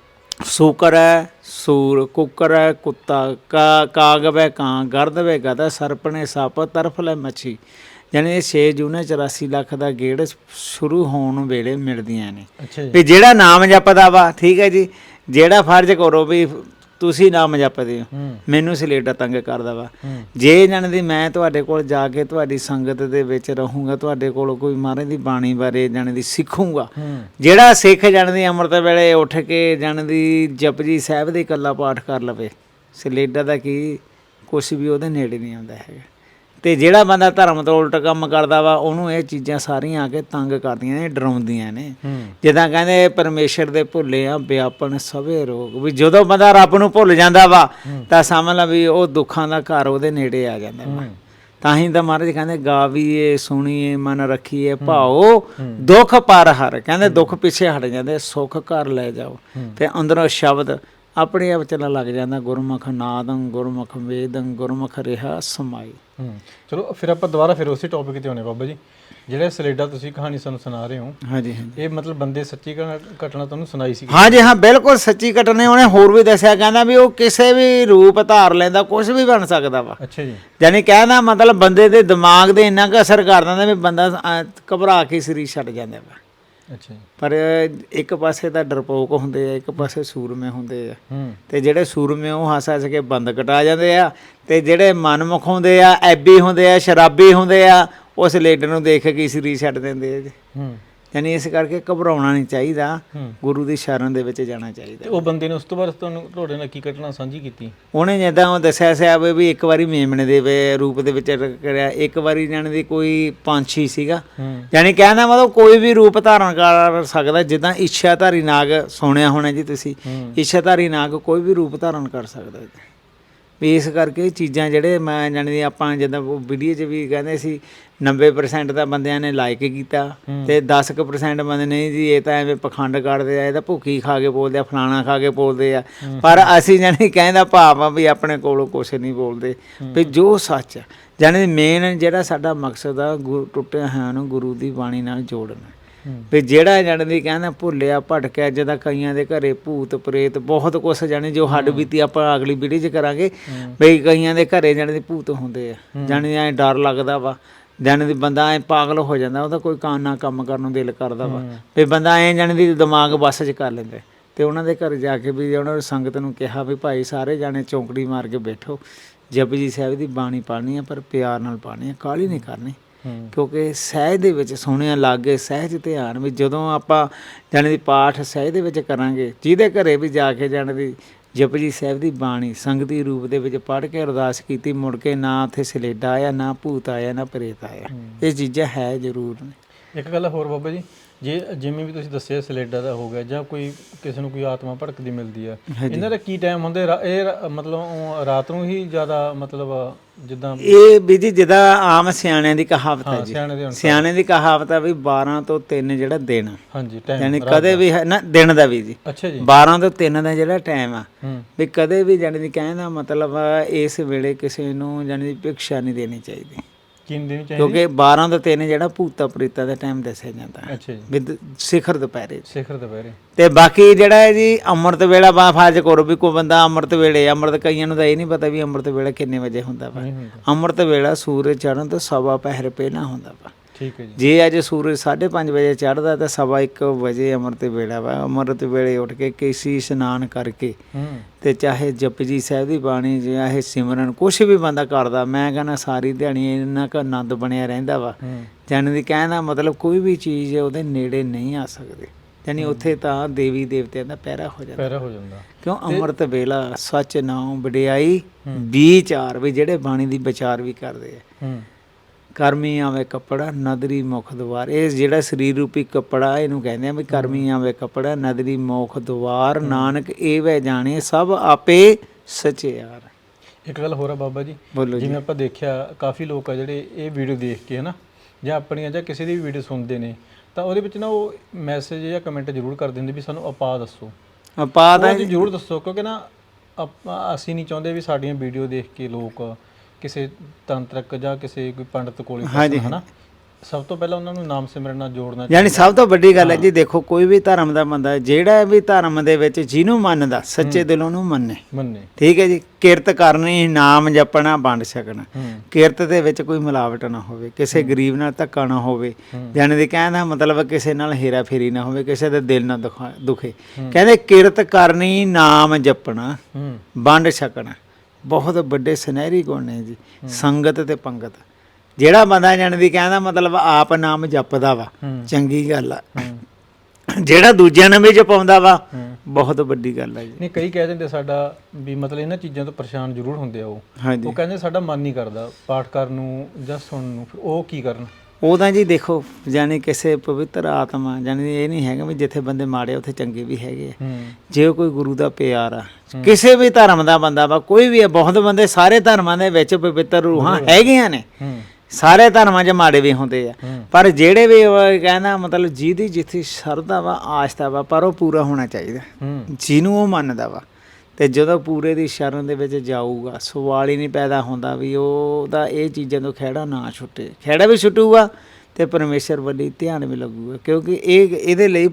ਸੂਕਰ ਹੈ ਸੂਰ ਕੁੱਕਰ ਹੈ ਕੁੱਤਾ ਕਾ ਕਾਗਵ ਕਾਂ ਗਰਦਵ ਗਦਾ ਸਰਪਣੇ ਸੱਪ ਤਰਫਲ ਹੈ ਮੱਛੀ। ਯਾਨੀ ਇਹ 6 ਜੂਨੇ 84 ਲੱਖ ਦਾ ਗੇੜ ਸ਼ੁਰੂ ਹੋਣ ਵੇਲੇ ਮਿਲਦੀਆਂ ਨੇ। ਜੀ। ਵੀ ਜਿਹੜਾ ਨਾਮ ਜਪਦਾ ਵਾ ਠੀਕ ਹੈ ਜੀ ਜਿਹੜਾ ਫਰਜ਼ ਕਰੋ ਵੀ ਤੁਸੀਂ ਨਾਮ ਜਪਦੇ ਹੋ। ਮੈਨੂੰ ਸਲੇਟਾ ਤੰਗ ਕਰਦਾ ਵਾ। ਜੇ ਜਾਣ ਦੀ ਮੈਂ ਤੁਹਾਡੇ ਕੋਲ ਜਾ ਕੇ ਤੁਹਾਡੀ ਸੰਗਤ ਦੇ ਵਿੱਚ ਰਹੂੰਗਾ ਤੁਹਾਡੇ ਕੋਲ ਕੋਈ ਮਹਾਰਾਜ ਦੀ ਬਾਣੀ ਬਾਰੇ ਜਾਣ ਦੀ ਸਿੱਖੂੰਗਾ। ਜਿਹੜਾ ਸਿੱਖ ਜਾਣ ਦੀ ਅੰਮ੍ਰਿਤ ਵੇਲੇ ਉੱਠ ਕੇ ਜਾਣ ਦੀ ਜਪਜੀ ਸਾਹਿਬ ਦੇ ਇਕੱਲਾ ਪਾਠ ਕਰ ਲਵੇ ਸਲੇਡਾ ਦਾ ਕੀ ਕੁਛ ਵੀ ਉਹਦੇ ਨੇੜੇ ਨਹੀਂ ਆਉਂਦਾ ਹੈਗਾ। ਤੇ ਜਿਹੜਾ ਬੰਦਾ ਧਰਮ ਤੋਂ ਉਲਟ ਕੰਮ ਕਰਦਾ ਵਾ ਉਹਨੂੰ ਇਹ ਚੀਜ਼ਾਂ ਸਾਰੀਆਂ ਆ ਕੇ ਤੰਗ ਕਰਦੀਆਂ ਨੇ ਡਰਾਉਂਦੀਆਂ ਨੇ। ਜਿੱਦਾਂ ਕਹਿੰਦੇ ਪਰਮੇਸ਼ਰ ਦੇ ਭੁੱਲੇ ਆ ਵਿਆਪਨ ਸਭੇ ਰੋਗ। ਵੀ ਜਦੋਂ ਬੰਦਾ ਰੱਬ ਨੂੰ ਭੁੱਲ ਜਾਂਦਾ ਵਾ ਤਾਂ ਸਮਝ ਲਾ ਵੀ ਉਹ ਦੁੱਖਾਂ ਦਾ ਘਰ ਉਹਦੇ ਨੇੜੇ ਆ ਜਾਂਦਾ ਵਾ। ਤਾਂ ਹੀ ਤਾਂ ਮਹਾਰਾਜ ਕਹਿੰਦੇ ਗਾਵੀਏ ਸੁਣੀਏ ਮਨ ਰੱਖੀਏ ਭਾਓ ਦੁੱਖ ਪਰ ਹਰ। ਕਹਿੰਦੇ ਦੁੱਖ ਪਿੱਛੇ ਹਟ ਜਾਂਦੇ ਸੁੱਖ ਘਰ ਲੈ ਜਾਓ। ਤੇ ਅੰਦਰੋਂ ਸ਼ਬਦ ਆਪਣੇ ਆਪ ਚੱਲਣ ਲੱਗ ਜਾਂਦਾ ਗੁਰਮੁਖ ਨਾਦੰ ਗੁਰਮੁਖ ਵੇਦੰ ਗੁਰਮੁਖ ਰਿਹਾ ਸਮਾਈ। ਚਲੋ ਫਿਰ ਆਪਾਂ ਦੁਬਾਰਾ ਫਿਰ ਉਸੇ ਟੌਪਿਕ ਤੇ ਆਉਣੇ ਬਾਬਾ ਜੀ। ਜਿਹੜਾ ਸਲੇਡਾ ਤੁਸੀਂ ਕਹਾਣੀ ਸਾਨੂੰ ਸੁਣਾ ਰਹੇ ਹੋ ਹਾਂਜੀ ਹਾਂਜੀ। ਇਹ ਮਤਲਬ ਬੰਦੇ ਸੱਚੀ ਘਟਨਾ ਤੁਹਾਨੂੰ ਸੁਣਾਈ ਸੀ? ਹਾਂਜੀ ਹਾਂ ਬਿਲਕੁਲ ਸੱਚੀ ਘਟਨਾ ਉਹਨੇ ਹੋਰ ਵੀ ਦੱਸਿਆ ਕਹਿੰਦਾ ਵੀ ਉਹ ਕਿਸੇ ਵੀ ਰੂਪ ਧਾਰ ਲੈਂਦਾ ਕੁਝ ਵੀ ਬਣ ਸਕਦਾ ਵਾ। ਅੱਛਾ ਜੀ। ਯਾਨੀ ਕਹਿੰਦਾ ਮਤਲਬ ਬੰਦੇ ਦੇ ਦਿਮਾਗ ਦੇ ਇੰਨਾ ਕੁ ਅਸਰ ਕਰ ਦਿੰਦਾ ਵੀ ਬੰਦਾ ਘਬਰਾ ਕੇ ਸਰੀਰ ਛੱਡ ਜਾਂਦਾ ਵਾ। ਅੱਛਾ ਪਰ ਇੱਕ ਪਾਸੇ ਤਾਂ ਡਰਪੋਕ ਹੁੰਦੇ ਆ ਇੱਕ ਪਾਸੇ ਸੂਰਮੇ ਹੁੰਦੇ ਆ। ਤੇ ਜਿਹੜੇ ਸੂਰਮੇ ਉਹ ਹੱਸ ਹੱਸ ਕੇ ਬੰਦ ਕਟਾ ਜਾਂਦੇ ਆ ਤੇ ਜਿਹੜੇ ਮਨਮੁਖ ਹੁੰਦੇ ਆ ਐਬੀ ਹੁੰਦੇ ਆ ਸ਼ਰਾਬੀ ਹੁੰਦੇ ਆ ਉਸ ਲੀਡਰ ਨੂੰ ਦੇਖ ਕੇ ਸਰੀਰ ਛੱਡ ਦਿੰਦੇ ਆ ਜੀ। ਹੂੰ। ਯਾਨੀ ਇਸ ਕਰਕੇ ਘਬਰਾਉਣਾ ਨਹੀਂ ਚਾਹੀਦਾ। ਹੂੰ। ਗੁਰੂ ਦੀ ਸ਼ਰਨ ਦੇ ਵਿੱਚ ਜਾਣਾ ਚਾਹੀਦਾ। ਉਹ ਬੰਦੇ ਨੇ ਉਸ ਤੋਂ ਬਾਅਦ ਤੁਹਾਨੂੰ ਤੁਹਾਡੇ ਨਾਲ ਕੀ ਘਟਨਾ ਸਾਂਝੀ ਕੀਤੀ? ਉਹਨੇ ਜਿੱਦਾਂ ਉਹ ਦੱਸਿਆ ਸੀ ਵੀ ਇੱਕ ਵਾਰੀ ਮੇਮਣੇ ਦੇ ਰੂਪ ਦੇ ਵਿੱਚ ਕਰਿਆ। ਇੱਕ ਵਾਰੀ ਜਾਣ ਦੀ ਕੋਈ ਪੰਛੀ ਸੀਗਾ। ਹੂੰ। ਯਾਨੀ ਕਹਿੰਦਾ ਮਤਲਬ ਕੋਈ ਵੀ ਰੂਪ ਧਾਰਨ ਕਰ ਸਕਦਾ ਜਿੱਦਾਂ ਇੱਛਾਧਾਰੀ ਨਾਗ ਸੁਣਿਆ ਹੋਣਾ ਜੀ ਤੁਸੀਂ। ਹੂੰ। ਇੱਛਾਧਾਰੀ ਨਾਗ ਕੋਈ ਵੀ ਰੂਪ ਧਾਰਨ ਕਰ ਸਕਦਾ ਜੀ। ਵੀ ਇਸ ਕਰਕੇ ਚੀਜ਼ਾਂ ਜਿਹੜੇ ਮੈਂ ਜਾਣੀ ਆਪਾਂ ਜਦੋਂ ਵੀਡੀਓ 'ਚ ਵੀ ਕਹਿੰਦੇ ਸੀ 90% ਤਾਂ ਬੰਦਿਆਂ ਨੇ ਲਾਈਕ ਕੀਤਾ ਤੇ 10% ਬੰਦੇ ਨਹੀਂ ਜੀ ਇਹ ਤਾਂ ਐਵੇਂ ਪਖੰਡ ਕਰਦੇ ਆ ਇਹ ਤਾਂ ਭੁੱਖੀ ਖਾ ਕੇ ਬੋਲਦੇ ਆ ਫਲਾਣਾ ਖਾ ਕੇ ਬੋਲਦੇ ਆ। ਪਰ ਅਸੀਂ ਜਾਣੀ ਕਹਿੰਦਾ ਭਾਵ ਆ ਵੀ ਆਪਣੇ ਕੋਲੋਂ ਕੁਝ ਨਹੀਂ ਬੋਲਦੇ। ਵੀ ਜੋ ਸੱਚ ਜਾਣੀ ਮੇਨ ਜਿਹੜਾ ਸਾਡਾ ਮਕਸਦ ਆ ਗੁਰੂ ਟੁੱਟਿਆ ਹੋਇਆਂ ਨੂੰ ਗੁਰੂ ਦੀ ਬਾਣੀ ਨਾਲ ਜੋੜਨਾ। ਵੀ ਜਿਹੜਾ ਜਾਣੀ ਦੀ ਕਹਿੰਦਾ ਭੁੱਲਿਆ ਭਟਕਿਆ ਜਦਾਂ ਕਈਆਂ ਦੇ ਘਰੇ ਭੂਤ ਪ੍ਰੇਤ ਬਹੁਤ ਕੁਛ ਜਾਣੀ ਜੋ ਹੱਡ ਬੀਤੀ ਆਪਾਂ ਅਗਲੀ ਵੀਡੀਓ 'ਚ ਕਰਾਂਗੇ। ਵੀ ਕਈਆਂ ਦੇ ਘਰੇ ਜਾਣੀ ਦੀ ਭੂਤ ਹੁੰਦੇ ਆ। ਜਾਣੀ ਐ ਡਰ ਲੱਗਦਾ ਵਾ। ਜਾਣੀ ਦੀ ਬੰਦਾ ਐ ਪਾਗਲ ਹੋ ਜਾਂਦਾ ਉਹਦਾ ਕੋਈ ਕੰਮ ਨਾ ਕੰਮ ਕਰਨ ਨੂੰ ਦਿਲ ਕਰਦਾ ਵਾ। ਵੀ ਬੰਦਾ ਐ ਜਾਣੀ ਦੀ ਦਿਮਾਗ ਬੱਸ 'ਚ ਕਰ ਲੈਂਦਾ। ਤੇ ਉਹਨਾਂ ਦੇ ਘਰ ਜਾ ਕੇ ਵੀ ਉਹਨਾਂ ਨੇ ਸੰਗਤ ਨੂੰ ਕਿਹਾ ਵੀ ਭਾਈ ਸਾਰੇ ਜਾਣੇ ਚੌਂਕੜੀ ਮਾਰ ਕੇ ਬੈਠੋ। ਜਪਜੀ ਸਾਹਿਬ ਦੀ ਬਾਣੀ ਪੜ੍ਹਨੀ ਆ ਪਰ ਪਿਆਰ ਨਾਲ ਪੜ੍ਹਨੀ ਆ ਕਾਹਲੀ ਨਹੀਂ ਕਰਨੀ। ਕਿਉਂਕਿ ਸਹਿਜ ਦੇ ਵਿੱਚ ਸੋਹਣਿਆ ਲੱਗੇ ਸਹਿਜ ਧਿਆਨ ਵੀ ਜਦੋਂ ਆਪਾਂ ਜਾਣੀ ਦੀ ਪਾਠ ਸਹਿਜ ਦੇ ਵਿੱਚ ਕਰਾਂਗੇ ਜਿਹਦੇ ਘਰੇ ਵੀ ਜਾ ਕੇ ਜਾਣੀ ਦੀ ਜਪਜੀ ਸਾਹਿਬ ਦੀ ਬਾਣੀ ਸੰਗਤੀ ਰੂਪ ਦੇ ਵਿੱਚ ਪੜ੍ਹ ਕੇ ਅਰਦਾਸ ਕੀਤੀ ਮੁੜ ਕੇ ਨਾ ਉੱਥੇ ਸਲੇਡਾ ਆਇਆ ਨਾ ਭੂਤ ਆਇਆ ਨਾ ਪ੍ਰੇਤ ਆਇਆ। ਇਹ ਚੀਜ਼ਾਂ ਹੈ ਜ਼ਰੂਰ ਨੇ। ਇੱਕ ਗੱਲ ਹੋਰ ਬਾਬਾ ਜੀ ਜੇ ਜਿਵੇਂ ਵੀ ਤੁਸੀਂ ਦੱਸਿਆ ਸਲੇਡਾ ਦਾ ਹੋ ਗਿਆ ਜਾਂ ਕੋਈ ਕਿਸੇ ਨੂੰ ਕੋਈ ਆਤਮਾ ਭੜਕਦੀ ਮਿਲਦੀ ਆ ਇਹਨਾਂ ਦਾ ਕੀ ਟਾਈਮ ਹੁੰਦੇ ਰਾ- ਇਹ ਰਾ- ਮਤਲਬ ਉਹ ਰਾਤ ਨੂੰ ਹੀ ਜ਼ਿਆਦਾ ਮਤਲਬ ਜਿੱਦਾਂ ਇਹ ਵੀ ਜੀ ਜਿੱਦਾਂ ਆਮ ਸਿਆਣਿਆਂ ਦੀ ਕਹਾਵਤ ਹੈ ਹਾਂ ਜੀ। ਸਿਆਣੇ ਦੇ ਅਨੁਸਾਰ। ਸਿਆਣੇ ਦੀ ਕਹਾਵਤ ਆ ਵੀ 12 ਤੋਂ 3 ਜਿਹੜਾ ਦਿਨ। ਹਾਂਜੀ ਟਾਈਮ ਯਾਨੀ ਕਦੇ ਵੀ ਹੈ ਨਾ ਦਿਨ ਦਾ ਵੀ ਜੀ। ਅੱਛਾ ਜੀ। 12 ਤੋਂ 3 ਦਾ ਜਿਹੜਾ ਟਾਈਮ ਆ। ਹੂੰ। ਵੀ ਕਦੇ ਵੀ ਜਾਣੀ ਦੀ ਕਹਿਣ ਦਾ ਮਤਲਬ ਆ, ਇਸ ਵੇਲੇ ਕਿਸੇ ਨੂੰ ਜਾਣੀ ਦੀ ਭਿਕਸ਼ਾ ਨਹੀਂ ਦੇਣੀ ਚਾਹੀਦੀ। ਕਿੰਨ ਦਿਨ ਚਾਹੀਦੀ? ਕਿਉਂਕਿ 12 ਤੋਂ 3 ਜਿਹੜਾ ਭੂਤਾ ਪ੍ਰੀਤਾ ਦਾ ਟਾਈਮ ਦੱਸਿਆ ਜਾਂਦਾ। ਹੈ ਅੱਛਾ ਜੀ। ਵਿਦ ਸਿਖਰ ਦੁਪਹਿਰੇ। ਸਿਖਰ ਦੁਪਹਿਰੇ। ਤੇ ਬਾਕੀ ਜਿਹੜਾ ਹੈ ਜੀ ਅੰਮ੍ਰਿਤ ਵੇਲਾ ਬਾ ਫਰਜ਼ ਕਰੋ ਵੀ ਕੋਈ ਬੰਦਾ ਅੰਮ੍ਰਿਤ ਵੇਲੇ ਅੰਮ੍ਰਿਤ ਕਈਆਂ ਨੂੰ ਤਾਂ ਇਹ ਨਹੀਂ ਪਤਾ ਵੀ ਅੰਮ੍ਰਿਤ ਵੇਲਾ ਕਿੰਨੇ ਵਜੇ ਹੁੰਦਾ ਵਾ। ਅੰਮ੍ਰਿਤ ਵੇਲਾ ਸੂਰਜ ਚੜ੍ਹਨ ਤੋਂ ਸਵਾ ਪਹਿਰ ਪਹਿਲਾਂ ਹੁੰਦਾ ਵਾ। ਠੀਕ ਹੈ ਜੀ। ਜੇ ਅੱਜ ਸੂਰਜ 5:30 ਵਜੇ ਚੜ੍ਹਦਾ ਤਾਂ ਸਵਾ 1 ਵਜੇ ਅੰਮ੍ਰਿਤ ਵੇਲਾ ਵਾ। ਅੰਮ੍ਰਿਤ ਵੇਲੇ ਉੱਠ ਕੇ ਕੇਸੀ ਇਸ਼ਨਾਨ ਕਰਕੇ ਤੇ ਚਾਹੇ ਜਪਜੀ ਸਾਹਿਬ ਦੀ ਬਾਣੀ ਚਾਹੇ ਸਿਮਰਨ ਕੁਛ ਵੀ ਬੰਦਾ ਕਰਦਾ ਮੈਂ ਕਹਿੰਦਾ ਸਾਰੀ ਦਿਹਾੜੀ ਇੰਨਾ ਕੁ ਆਨੰਦ ਬਣਿਆ ਰਹਿੰਦਾ ਵਾ। ਜਾਣੀ ਦੀ ਕਹਿਣ ਦਾ ਮਤਲਬ ਕੋਈ ਵੀ ਚੀਜ਼ ਉਹਦੇ ਨੇੜੇ ਨਹੀਂ ਆ ਸਕਦੀ। ਯਾਨੀ ਉੱਥੇ ਤਾਂ ਦੇਵੀ ਦੇਵਤਿਆਂ ਦਾ ਪਹਿਰਾ ਹੋ ਜਾਂਦਾ। ਪੈਰਾ ਹੋ ਜਾਂਦਾ। ਕਿਉਂ? ਅੰਮ੍ਰਿਤ ਵੇਲਾ ਸੱਚ ਨਾਮ ਵਡਿਆਈ ਵਿਚਾਰ ਵੀ ਜਿਹੜੇ ਬਾਣੀ ਦੀ ਵਿਚਾਰ ਵੀ ਕਰਦੇ ਆ। ਹੂੰ। ਕਰਮੀ ਆਵੇ ਕੱਪੜਾ ਨਦਰੀ ਮੁਖ ਦਵਾਰ। ਇਹ ਜਿਹੜਾ ਸਰੀਰ ਰੂਪੀ ਕੱਪੜਾ ਇਹਨੂੰ ਕਹਿੰਦੇ ਆ ਵੀ ਕਰਮੀ ਆਵੇ ਕੱਪੜਾ ਨਦਰੀ ਮੁਖ ਦਵਾਰ। ਨਾਨਕ ਇਹ ਵੈ ਜਾਣੇ ਸਭ ਆਪੇ ਸਚਿਆਰ। ਇੱਕ ਗੱਲ ਹੋਰ ਆ ਬਾਬਾ ਜੀ। ਜਿਵੇਂ ਆਪਾਂ ਦੇਖਿਆ ਕਾਫੀ ਲੋਕ ਆ ਜਿਹੜੇ ਇਹ ਵੀਡੀਓ ਦੇਖ ਕੇ ਹਨਾ ਜਾਂ ਆਪਣੀਆਂ ਜਾਂ ਕਿਸੇ ਦੀ ਵੀ ਵੀਡੀਓ ਸੁਣਦੇ ਨੇ ਤਾਂ ਉਹਦੇ ਵਿੱਚ ਨਾ ਉਹ ਮੈਸੇਜ ਜਾਂ ਕਮੈਂਟ ਜ਼ਰੂਰ ਕਰ ਦਿੰਦੇ ਵੀ ਸਾਨੂੰ ਆਪਾ ਦੱਸੋ। ਉਹ ਚੀਜ਼ ਜ਼ਰੂਰ ਦੱਸੋ ਕਿਉਂਕਿ ਨਾ ਆਪਾਂ ਅਸੀਂ ਨਹੀਂ ਚਾਹੁੰਦੇ ਵੀ ਸਾਡੀਆਂ ਵੀਡੀਓ ਦੇਖ ਕੇ ਲੋਕ ਕਿਸੇ ਤੰਤਰਕ ਜਾਂ ਕਿਸੇ ਕੋਈ ਪੰਡਤ ਕੋਲੇ ਹਾਂਜੀ, ਹਨਾ? ਸਭ ਤੋਂ ਪਹਿਲਾਂ ਉਹਨਾਂ ਨੂੰ ਨਾਮ ਸਿਮਰਨ ਨਾਲ ਜੋੜਨਾ ਯਾਨੀ ਸਭ ਤੋਂ ਵੱਡੀ ਗੱਲ ਹੈ ਜੀ ਦੇਖੋ ਕੋਈ ਵੀ ਧਰਮ ਦਾ ਬੰਦਾ ਜਿਹੜਾ ਵੀ ਧਰਮ ਦੇ ਵਿੱਚ ਜਿਹਨੂੰ ਮੰਨਦਾ ਸੱਚੇ ਦਿਲੋਂ ਨੂੰ ਮੰਨੇ। ਮੰਨੇ। ਠੀਕ ਹੈ ਜੀ ਕਿਰਤ ਕਰਨੀ ਨਾਮ ਜਪਣਾ ਵੰਡ ਛਕਣਾ। ਹੂੰ। ਕਿਰਤ ਦੇ ਵਿੱਚ ਕੋਈ ਮਿਲਾਵਟ ਨਾ ਹੋਵੇ ਕਿਸੇ ਗਰੀਬ ਨਾਲ ਧੱਕਾ ਨਾ ਹੋਵੇ। ਜਾਣੇ ਦੀ ਕਹਿਣ ਦਾ ਮਤਲਬ ਕਿਸੇ ਨਾਲ ਹੇਰਾ ਫੇਰੀ ਨਾ ਹੋਵੇ ਕਿਸੇ ਦੇ ਦਿਲ ਨਾ ਦੁਖਾ- ਦੁਖੇ। ਕਹਿੰਦੇ ਕਿਰਤ ਕਰਨੀ ਨਾਮ ਜਪਣਾ ਹੂੰ। ਵੰਡ ਛਕਣਾ। ਬਹੁਤ ਵੱਡੇ ਸੁਨਹਿਰੀ ਗੁਣ ਨੇ ਜੀ ਸੰਗਤ ਤੇ ਪੰਗਤ। ਜਿਹੜਾ ਬੰਦਾ ਜਾਣੇ ਦੀ ਕਹਿਣ ਦਾ ਮਤਲਬ ਆਪ ਨਾਮ ਜਪਦਾ ਵਾ ਚੰਗੀ ਗੱਲ ਆ। ਜਿਹੜਾ ਦੂਜਿਆਂ ਨੂੰ ਵੀ ਜਪਾਉਂਦਾ ਵਾ ਬਹੁਤ ਵੱਡੀ ਗੱਲ ਆ ਜੀ। ਨਹੀਂ ਕਈ ਕਹਿ ਦਿੰਦੇ ਸਾਡਾ ਵੀ ਮਤਲਬ ਇਹਨਾਂ ਚੀਜ਼ਾਂ ਤੋਂ ਪਰੇਸ਼ਾਨ ਜ਼ਰੂਰ ਹੁੰਦੇ ਆ ਉਹ। ਉਹ ਕਹਿੰਦੇ ਸਾਡਾ ਮਨ ਨਹੀਂ ਕਰਦਾ ਪਾਠ ਕਰਨ ਨੂੰ ਜਾਂ ਸੁਣਨ ਨੂੰ ਫਿਰ ਉਹ ਕੀ ਕਰਨ? ਉਹ ਤਾਂ ਜੀ ਦੇਖੋ ਜਾਨੀ ਕਿਸੇ ਪਵਿੱਤਰ ਆਤਮਾ ਜਾਨੀ ਇਹ ਨਹੀਂ ਹੈਗਾ ਵੀ ਜਿੱਥੇ ਬੰਦੇ ਮਾੜੇ ਉੱਥੇ ਚੰਗੇ ਵੀ ਹੈਗੇ ਆ। ਜੇ ਕੋਈ ਗੁਰੂ ਦਾ ਪਿਆਰ ਆ ਕਿਸੇ ਵੀ ਧਰਮ ਦਾ ਬੰਦਾ ਵਾ ਕੋਈ ਵੀ ਆ ਬਹੁਤ ਬੰਦੇ ਸਾਰੇ ਧਰਮਾਂ ਦੇ ਵਿੱਚ ਪਵਿੱਤਰ ਰੂਹਾਂ ਹੈਗੀਆਂ ਨੇ। ਸਾਰੇ ਧਰਮਾਂ 'ਚ ਮਾੜੇ ਵੀ ਹੁੰਦੇ ਆ। ਪਰ ਜਿਹੜੇ ਵੀ ਕਹਿੰਦਾ ਮਤਲਬ ਜਿਹਦੀ ਜਿੱਥੇ ਸ਼ਰਧਾ ਵਾ ਆਸਥਾ ਵਾ ਪਰ ਉਹ ਪੂਰਾ ਹੋਣਾ ਚਾਹੀਦਾ। ਜਿਹਨੂੰ ਉਹ ਮੰਨਦਾ ਵਾ। ਤੇ ਜਦੋਂ ਪੂਰੇ ਦੀ ਸ਼ਰਨ ਦੇ ਵਿੱਚ ਜਾਊਗਾ ਸਵਾਲ ਹੀ ਨਹੀਂ ਪੈਦਾ ਹੁੰਦਾ ਵੀ ਉਹਦਾ ਇਹ ਚੀਜ਼ਾਂ ਤੋਂ ਖਹਿੜਾ ਨਾ ਛੁੱਟੇ। ਖਹਿੜਾ ਵੀ ਛੁੱਟੂਗਾ ਤੇ ਪਰਮੇਸ਼ਰ ਵੱਲੀ ਧਿਆਨ ਵੀ ਲੱਗੂਗਾ ਕਿਉਂਕਿ ਇਹ ਇਹਦੇ ਲਈ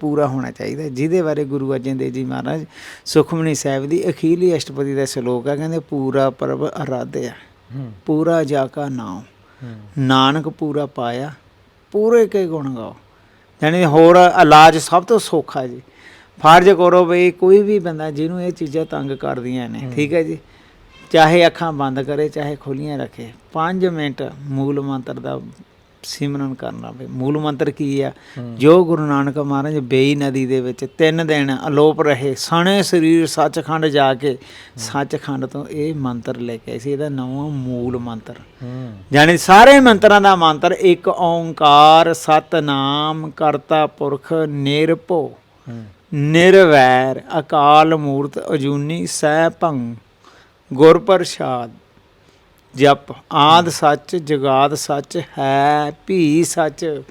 ਪੂਰਾ ਹੋਣਾ ਚਾਹੀਦਾ ਜਿਹਦੇ ਬਾਰੇ ਗੁਰੂ ਅਰਜਨ ਦੇਵ ਜੀ ਮਹਾਰਾਜ ਸੁਖਮਨੀ ਸਾਹਿਬ ਦੀ ਅਖੀਰਲੀ ਅਸ਼ਟਪਦੀ ਦਾ ਸ਼ਲੋਕ ਆ ਕਹਿੰਦੇ ਪੂਰਾ ਪਰਬ ਅਰਾਧਿਆ ਹੂੰ। ਪੂਰਾ ਜਾ ਕਾ ਨਾਮ ਹੂੰ। ਨਾਨਕ ਪੂਰਾ ਪਾਇਆ ਪੂਰੇ ਕੇ ਗੁਣ ਗਾਓ। ਯਾਨੀ ਹੋਰ ਇਲਾਜ ਸਭ ਤੋਂ ਸੌਖਾ ਜੀ। ਫਰਜ਼ ਕਰੋ ਵੀ ਕੋਈ ਵੀ ਬੰਦਾ ਜਿਹਨੂੰ ਇਹ ਚੀਜ਼ਾਂ ਤੰਗ ਕਰਦੀਆਂ ਨੇ ਠੀਕ ਹੈ ਜੀ। ਚਾਹੇ ਅੱਖਾਂ ਬੰਦ ਕਰੇ ਚਾਹੇ ਖੋਲੀਆਂ ਰੱਖੇ। 5 ਮਿੰਟ ਮੂਲ ਮੰਤਰ ਦਾ ਸਿਮਰਨ ਕਰਨਾ ਵੇ। ਮੂਲ ਮੰਤਰ ਕੀ ਆ? ਜੋ ਗੁਰੂ ਨਾਨਕ ਮਹਾਰਾਜ ਬੇਈ ਨਦੀ ਦੇ ਵਿੱਚ ਤਿੰਨ ਦਿਨ ਅਲੋਪ ਰਹੇ ਸਣੇ ਸਰੀਰ ਸੱਚਖੰਡ ਜਾ ਕੇ ਸੱਚਖੰਡ ਤੋਂ ਇਹ ਮੰਤਰ ਲੈ ਕੇ ਸੀ। ਇਹਦਾ ਨਾਮ ਮੂਲ ਮੰਤਰ। ਯਾਨੀ ਸਾਰੇ ਮੰਤਰਾਂ ਦਾ ਮੰਤਰ ਇੱਕ ਓੰਕਾਰ ਸਤਨਾਮ ਕਰਤਾ ਪੁਰਖ ਨਿਰਭਉ। ਨਿਰਵੈਰ ਅਕਾਲ ਮੂਰਤ ਅਜੂਨੀ ਸੈ ਭੰ ਗੁਰ ਪ੍ਰਸਾਦ ਜਪ ਆਦ ਸੱਚ ਜਗਾਦ ਸੱਚ ਹੈ ਭੀ ਸੱਚ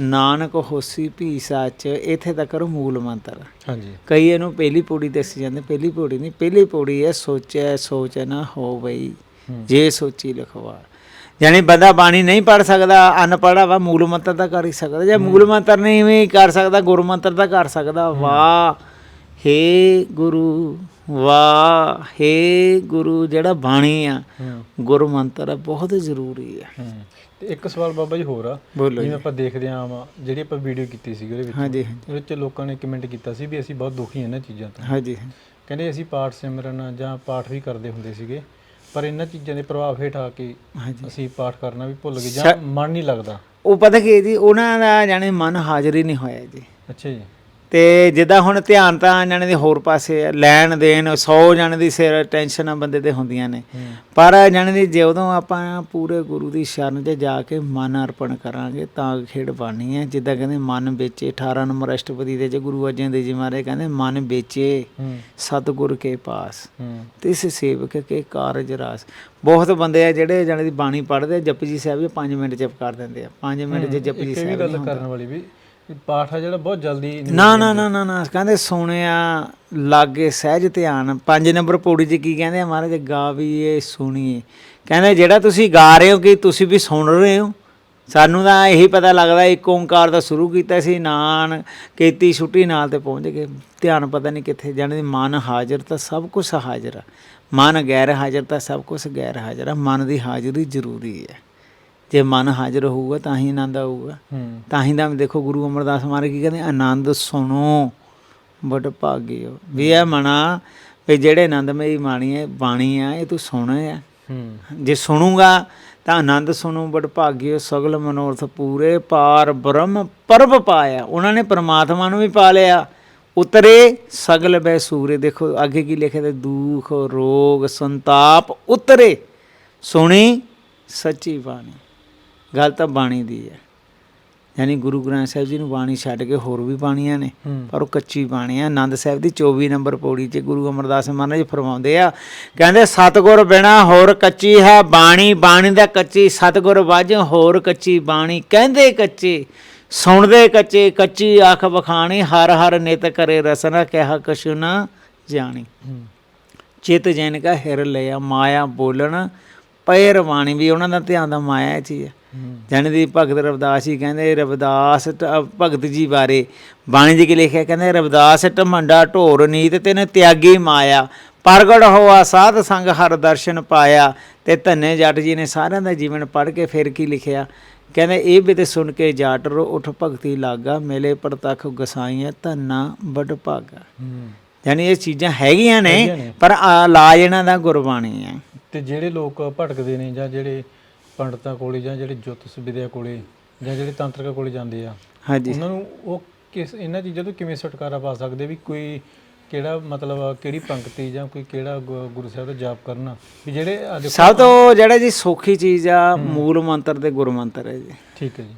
ਨਾਨਕ ਹੋਸੀ ਭੀ ਸੱਚ ਇੱਥੇ ਤੱਕ ਮੂਲ ਮੰਤਰ। ਹਾਂਜੀ। ਕਈ ਇਹਨੂੰ ਪਹਿਲੀ ਪੌੜੀ ਦੱਸੀ ਜਾਂਦੇ ਪਹਿਲੀ ਪੌੜੀ ਨਹੀਂ ਪਹਿਲੀ ਪੌੜੀ ਹੈ ਸੋਚੈ ਸੋਚ ਨਾ ਹੋ। ਬਈ। ਜੇ ਸੋਚੀ ਲਿਖਵਾ ਯਾਨੀ ਬੰਦਾ ਬਾਣੀ ਨਹੀਂ ਪੜ ਸਕਦਾ ਅਨਪੜ੍ਹਾ ਵਾ ਮੂਲ ਮੰਤਰ ਤਾਂ ਕਰ ਹੀ ਸਕਦਾ। ਜੇ ਮੂਲ ਮੰਤਰ ਨਹੀਂ ਵੀ ਕਰ ਸਕਦਾ ਗੁਰੂ ਮੰਤਰ ਤਾਂ ਕਰ ਸਕਦਾ। ਵਾਹ ਹੇ ਗੁਰੂ ਵਾਹ ਹੇ ਗੁਰੂ ਜਿਹੜਾ ਬਾਣੀ ਆ ਗੁਰੂ ਮੰਤਰ ਆ ਬਹੁਤ ਜ਼ਰੂਰੀ ਆ। ਤੇ ਇੱਕ ਸਵਾਲ ਬਾਬਾ ਜੀ ਹੋਰ ਆ ਜਿਵੇਂ ਆਪਾਂ ਦੇਖਦੇ ਆਂ ਆਮ ਜਿਹੜੀ ਆਪਾਂ ਵੀਡੀਓ ਕੀਤੀ ਸੀ ਉਹਦੇ ਵਿੱਚ ਹਾਂਜੀ ਉਹਦੇ ਵਿੱਚ ਲੋਕਾਂ ਨੇ ਕਮੈਂਟ ਕੀਤਾ ਸੀ ਵੀ ਅਸੀਂ ਬਹੁਤ ਦੁਖੀ ਹਾਂ ਇਹਨਾਂ ਚੀਜ਼ਾਂ ਤੋਂ। ਹਾਂਜੀ। ਕਹਿੰਦੇ ਅਸੀਂ ਪਾਠ ਸਿਮਰਨ ਜਾਂ ਪਾਠ ਵੀ ਕਰਦੇ ਹੁੰਦੇ ਸੀਗੇ। ਪਰ ਇਹਨਾਂ ਚੀਜ਼ਾਂ ਦੇ ਪ੍ਰਭਾਵ ਹੇਠ ਆ ਕੇ ਅਸੀਂ ਪਾਠ ਕਰਨਾ ਵੀ ਭੁੱਲ ਗਏ ਜਾਂ ਮਨ ਨਹੀਂ ਲੱਗਦਾ। ਉਹ ਪਤਾ ਕੀ ਜੀ ਉਹਨਾਂ ਦਾ ਜਾਣੀ ਮਨ ਹਾਜ਼ਰ ਹੀ ਨਹੀਂ ਹੋਇਆ ਜੀ। ਅੱਛਾ ਜੀ। ਤੇ ਜਿੱਦਾਂ ਹੁਣ ਧਿਆਨ ਤਾਂ ਜਾਣੇ ਦੇ ਹੋਰ ਪਾਸੇ ਆ, ਲੈਣ ਦੇਣ 100 ਜਾਣੇ ਦੀ ਸਿਰ ਟੈਨਸ਼ਨਾਂ ਬੰਦੇ ਤੇ ਹੁੰਦੀਆਂ ਨੇ। ਪਰ ਜਾਣੇ ਦੀ ਜਦੋਂ ਆਪਾਂ ਪੂਰੇ ਗੁਰੂ ਦੀ ਸ਼ਰਨ 'ਚ ਜਾ ਕੇ ਮਨ ਅਰਪਣ ਕਰਾਂਗੇ ਤਾਂ ਖੇਡ ਬਣਨੀ ਹੈ। ਜਿੱਦਾਂ ਕਹਿੰਦੇ ਮਨ ਵੇਚੇ 18 ਨੰਬਰ ਅਸ਼ਟਪਦੀ ਦੇ ਚ ਗੁਰੂ ਅਰਜਨ ਦੇਵ ਜੀ ਮਹਾਰਾਜ ਕਹਿੰਦੇ ਮਨ ਵੇਚੇ ਸਤਿਗੁਰ ਕੇ ਪਾਸ। ਤਿਸ ਸੇਵਕ ਕੇ ਕਾਰਜ ਰਾਸ। ਬਹੁਤ ਬੰਦੇ ਆ ਜਿਹੜੇ ਜਾਣੇ ਦੀ ਬਾਣੀ ਪੜ੍ਹਦੇ ਆ, ਜਪਜੀ ਜੀ ਸਾਹਿਬ ਜੀ 5 ਮਿੰਟ ਚ ਕਰ ਦਿੰਦੇ ਆ। 5 ਮਿੰਟ ਜਪਜੀ ਜੀ ਇਹ ਵੀ ਸਾਹਿਬ ਗੱਲ ਕਰਨ ਵਾਲੀ ਵੀ ਪਾਠ ਆ ਜਿਹੜਾ ਬਹੁਤ ਜਲਦੀ ਨਾ ਨਾ ਨਾ ਨਾ ਨਾ ਕਹਿੰਦੇ ਸੋਹਣਿਆ ਲਾਗੇ ਸਹਿਜ ਧਿਆਨ। ਪੰਜ ਨੰਬਰ ਪੌੜੀ 'ਚ ਕੀ ਕਹਿੰਦੇ ਆ ਮਹਾਰਾਜ? ਗਾਵੀਏ ਸੁਣੀਏ। ਕਹਿੰਦੇ ਜਿਹੜਾ ਤੁਸੀਂ ਗਾ ਰਹੇ ਹੋ ਕਿ ਤੁਸੀਂ ਵੀ ਸੁਣ ਰਹੇ ਹੋ। ਸਾਨੂੰ ਤਾਂ ਇਹੀ ਪਤਾ ਲੱਗਦਾ ਇੱਕ ਓੰਕਾਰ ਦਾ ਸ਼ੁਰੂ ਕੀਤਾ ਸੀ ਨਾਨ ਕੀਤੀ ਛੁੱਟੀ ਨਾਲ ਤੇ ਪਹੁੰਚ ਗਏ। ਧਿਆਨ ਪਤਾ ਨਹੀਂ ਕਿੱਥੇ ਜਾਣੇ ਦੀ ਮਨ ਹਾਜ਼ਰ ਤਾਂ ਸਭ ਕੁਝ ਹਾਜ਼ਰ ਆ। ਮਨ ਗੈਰ ਹਾਜ਼ਰ ਤਾਂ ਸਭ ਕੁਝ ਗੈਰ ਹਾਜ਼ਰ ਆ। ਮਨ ਦੀ ਹਾਜ਼ਰੀ ਜ਼ਰੂਰੀ ਹੈ। ਜੇ ਮਨ ਹਾਜ਼ਰ ਹੋਊਗਾ ਤਾਂ ਹੀ ਆਨੰਦ ਆਊਗਾ। ਤਾਂ ਹੀ ਤਾਂ ਦੇਖੋ ਗੁਰੂ ਅਮਰਦਾਸ ਮਹਾਰਾਜ ਕੀ ਕਹਿੰਦੇ ਆਨੰਦ ਸੁਣੋ ਬੜ ਭਾਗਿਓ ਵੀ ਇਹ ਮਨਾ ਵੀ ਜਿਹੜੇ ਆਨੰਦਮਈ ਬਾਣੀ ਹੈ ਬਾਣੀ ਆ ਇਹ ਤੂੰ ਸੁਣਿਆ ਹੂੰ। ਜੇ ਸੁਣੂਗਾ ਤਾਂ ਆਨੰਦ ਸੁਣੋ ਬੜ ਭਾਗਿਓ ਸਗਲ ਮਨੋਰਥ ਪੂਰੇ ਪਾਰ ਬ੍ਰਹਮ ਪਰਬ ਪਾਇਆ। ਉਹਨਾਂ ਨੇ ਪ੍ਰਮਾਤਮਾ ਨੂੰ ਵੀ ਪਾ ਲਿਆ। ਉਤਰੇ ਸਗਲ ਬੈ ਸੂਰੇ। ਦੇਖੋ ਅੱਗੇ ਕੀ ਲਿਖਿਆ ਤੇ ਦੁਖ ਰੋਗ ਸੰਤਾਪ ਉਤਰੇ। ਸੁਣੀ ਸੱਚੀ ਬਾਣੀ। ਗੱਲ ਤਾਂ ਬਾਣੀ ਦੀ ਹੈ। ਯਾਨੀ ਗੁਰੂ ਗ੍ਰੰਥ ਸਾਹਿਬ ਜੀ ਨੂੰ ਬਾਣੀ ਛੱਡ ਕੇ ਹੋਰ ਵੀ ਬਾਣੀਆਂ ਨੇ ਪਰ ਉਹ ਕੱਚੀ ਬਾਣੀ ਆ ਆਨੰਦ ਸਾਹਿਬ ਦੀ 24 ਨੰਬਰ ਪੌੜੀ 'ਚ ਗੁਰੂ ਅਮਰਦਾਸ ਮਹਾਰਾਜ ਜੀ ਫਰਮਾਉਂਦੇ ਆ ਕਹਿੰਦੇ ਸਤਗੁਰ ਬਿਨਾ ਹੋਰ ਕੱਚੀ ਹੈ ਬਾਣੀ ਬਾਣੀ ਦਾ ਕੱਚੀ ਸਤਗੁਰ ਵਾਜੋ ਹੋਰ ਕੱਚੀ ਬਾਣੀ। ਕਹਿੰਦੇ ਕੱਚੇ ਸੁਣਦੇ ਕੱਚੇ ਕੱਚੀ ਅੱਖ ਬਖਾਣੀ ਹਰ ਹਰ ਨਿਤ ਕਰੇ ਰਸਨਾ ਕਿਹਾ ਕਛੁ ਨਾ ਜਾਣੀ। ਚਿਤ ਜੈਨ ਕਾ ਹਿਰ ਲਿਆ ਮਾਇਆ ਬੋਲਣ ਪੈਰ ਵਾਣੀ ਵੀ ਉਹਨਾਂ ਦਾ ਧਿਆਨ ਦਾ ਮਾਇਆ ਚ ਹੀ ਹੈ। ਹੂੰ ਜਨ ਦੀ ਭਗਤ ਰਵਿਦਾਸ ਜੀ ਕਹਿੰਦੇ ਰਵਿਦਾਸ ਭਗਤ ਜੀ ਬਾਰੇ ਬਾਣੀ ਜੀ ਕੀ ਲਿਖਿਆ? ਕਹਿੰਦੇ ਰਵਿਦਾਸ ਢਮੰਡਾ ਢੋਰ ਨੀਤ ਤੈਨੇ ਤਿਆਗੀ ਮਾਇਆ ਪ੍ਰਗਟ ਹੋਆ ਸਾਧ ਸੰਗ ਹਰ ਦਰਸ਼ਨ ਪਾਇਆ ਤੇ ਧੰਨੇ ਜੱਟ ਜੀ ਨੇ ਸਾਰਿਆਂ ਦਾ ਜੀਵਨ ਪੜ੍ਹ ਕੇ ਫਿਰ ਕੀ ਲਿਖਿਆ? ਕਹਿੰਦੇ ਇਹ ਵੀ ਤੇ ਸੁਣ ਕੇ ਜਾਟ ਰੋ ਉਠ ਭਗਤੀ ਲਾਗਾ ਮੇਲੇ ਪ੍ਰਤਖ ਗਸਾਈਆਂ ਧੰਨਾ ਵੱਡ ਭਾਗਾ। ਹੂੰ। ਯਾਨੀ ਇਹ ਚੀਜ਼ਾਂ ਹੈਗੀਆਂ ਨੇ ਨੇ। ਪਰ ਆ ਲਾਜ ਇਹਨਾਂ ਦਾ ਗੁਰਬਾਣੀ ਹੈ। ਤੇ ਜਿਹੜੇ ਲੋਕ ਭਟਕਦੇ ਨੇ ਜਾਂ ਜਿਹੜੇ ਪੰਡਤਾਂ ਕੋਲੇ ਜਾਂ ਜਿਹੜੇ ਜੋਤਿਸ਼ ਵਿਦਿਆ ਕੋਲੇ ਜਾਂ ਜਿਹੜੇ ਤੰਤਰਿਕਾਂ ਕੋਲੇ ਜਾਂਦੇ ਆ ਹਾਂਜੀ। ਉਹਨਾਂ ਨੂੰ ਉਹ ਕਿਸ ਇਹਨਾਂ ਚੀਜ਼ਾਂ ਤੋਂ ਕਿਵੇਂ ਛੁਟਕਾਰਾ ਪਾ ਸਕਦੇ ਵੀ ਕੋਈ ਕਿਹੜਾ ਮਤਲਬ ਕਿਹੜੀ ਪੰਕਤੀ ਜਾਂ ਕੋਈ ਕਿਹੜਾ ਗੁ- ਗੁਰੂ ਸਾਹਿਬ ਦਾ ਜਾਪ ਕਰਨਾ? ਵੀ ਜਿਹੜੇ ਆ ਦੇਖੋ ਸਭ ਤੋਂ ਜਿਹੜਾ ਜੀ ਸੌਖੀ ਚੀਜ਼ ਆ ਮੂਲ ਮੰਤਰ ਤੇ ਗੁਰੂ ਮੰਤਰ ਹੈ ਜੀ। ਠੀਕ ਹੈ ਜੀ।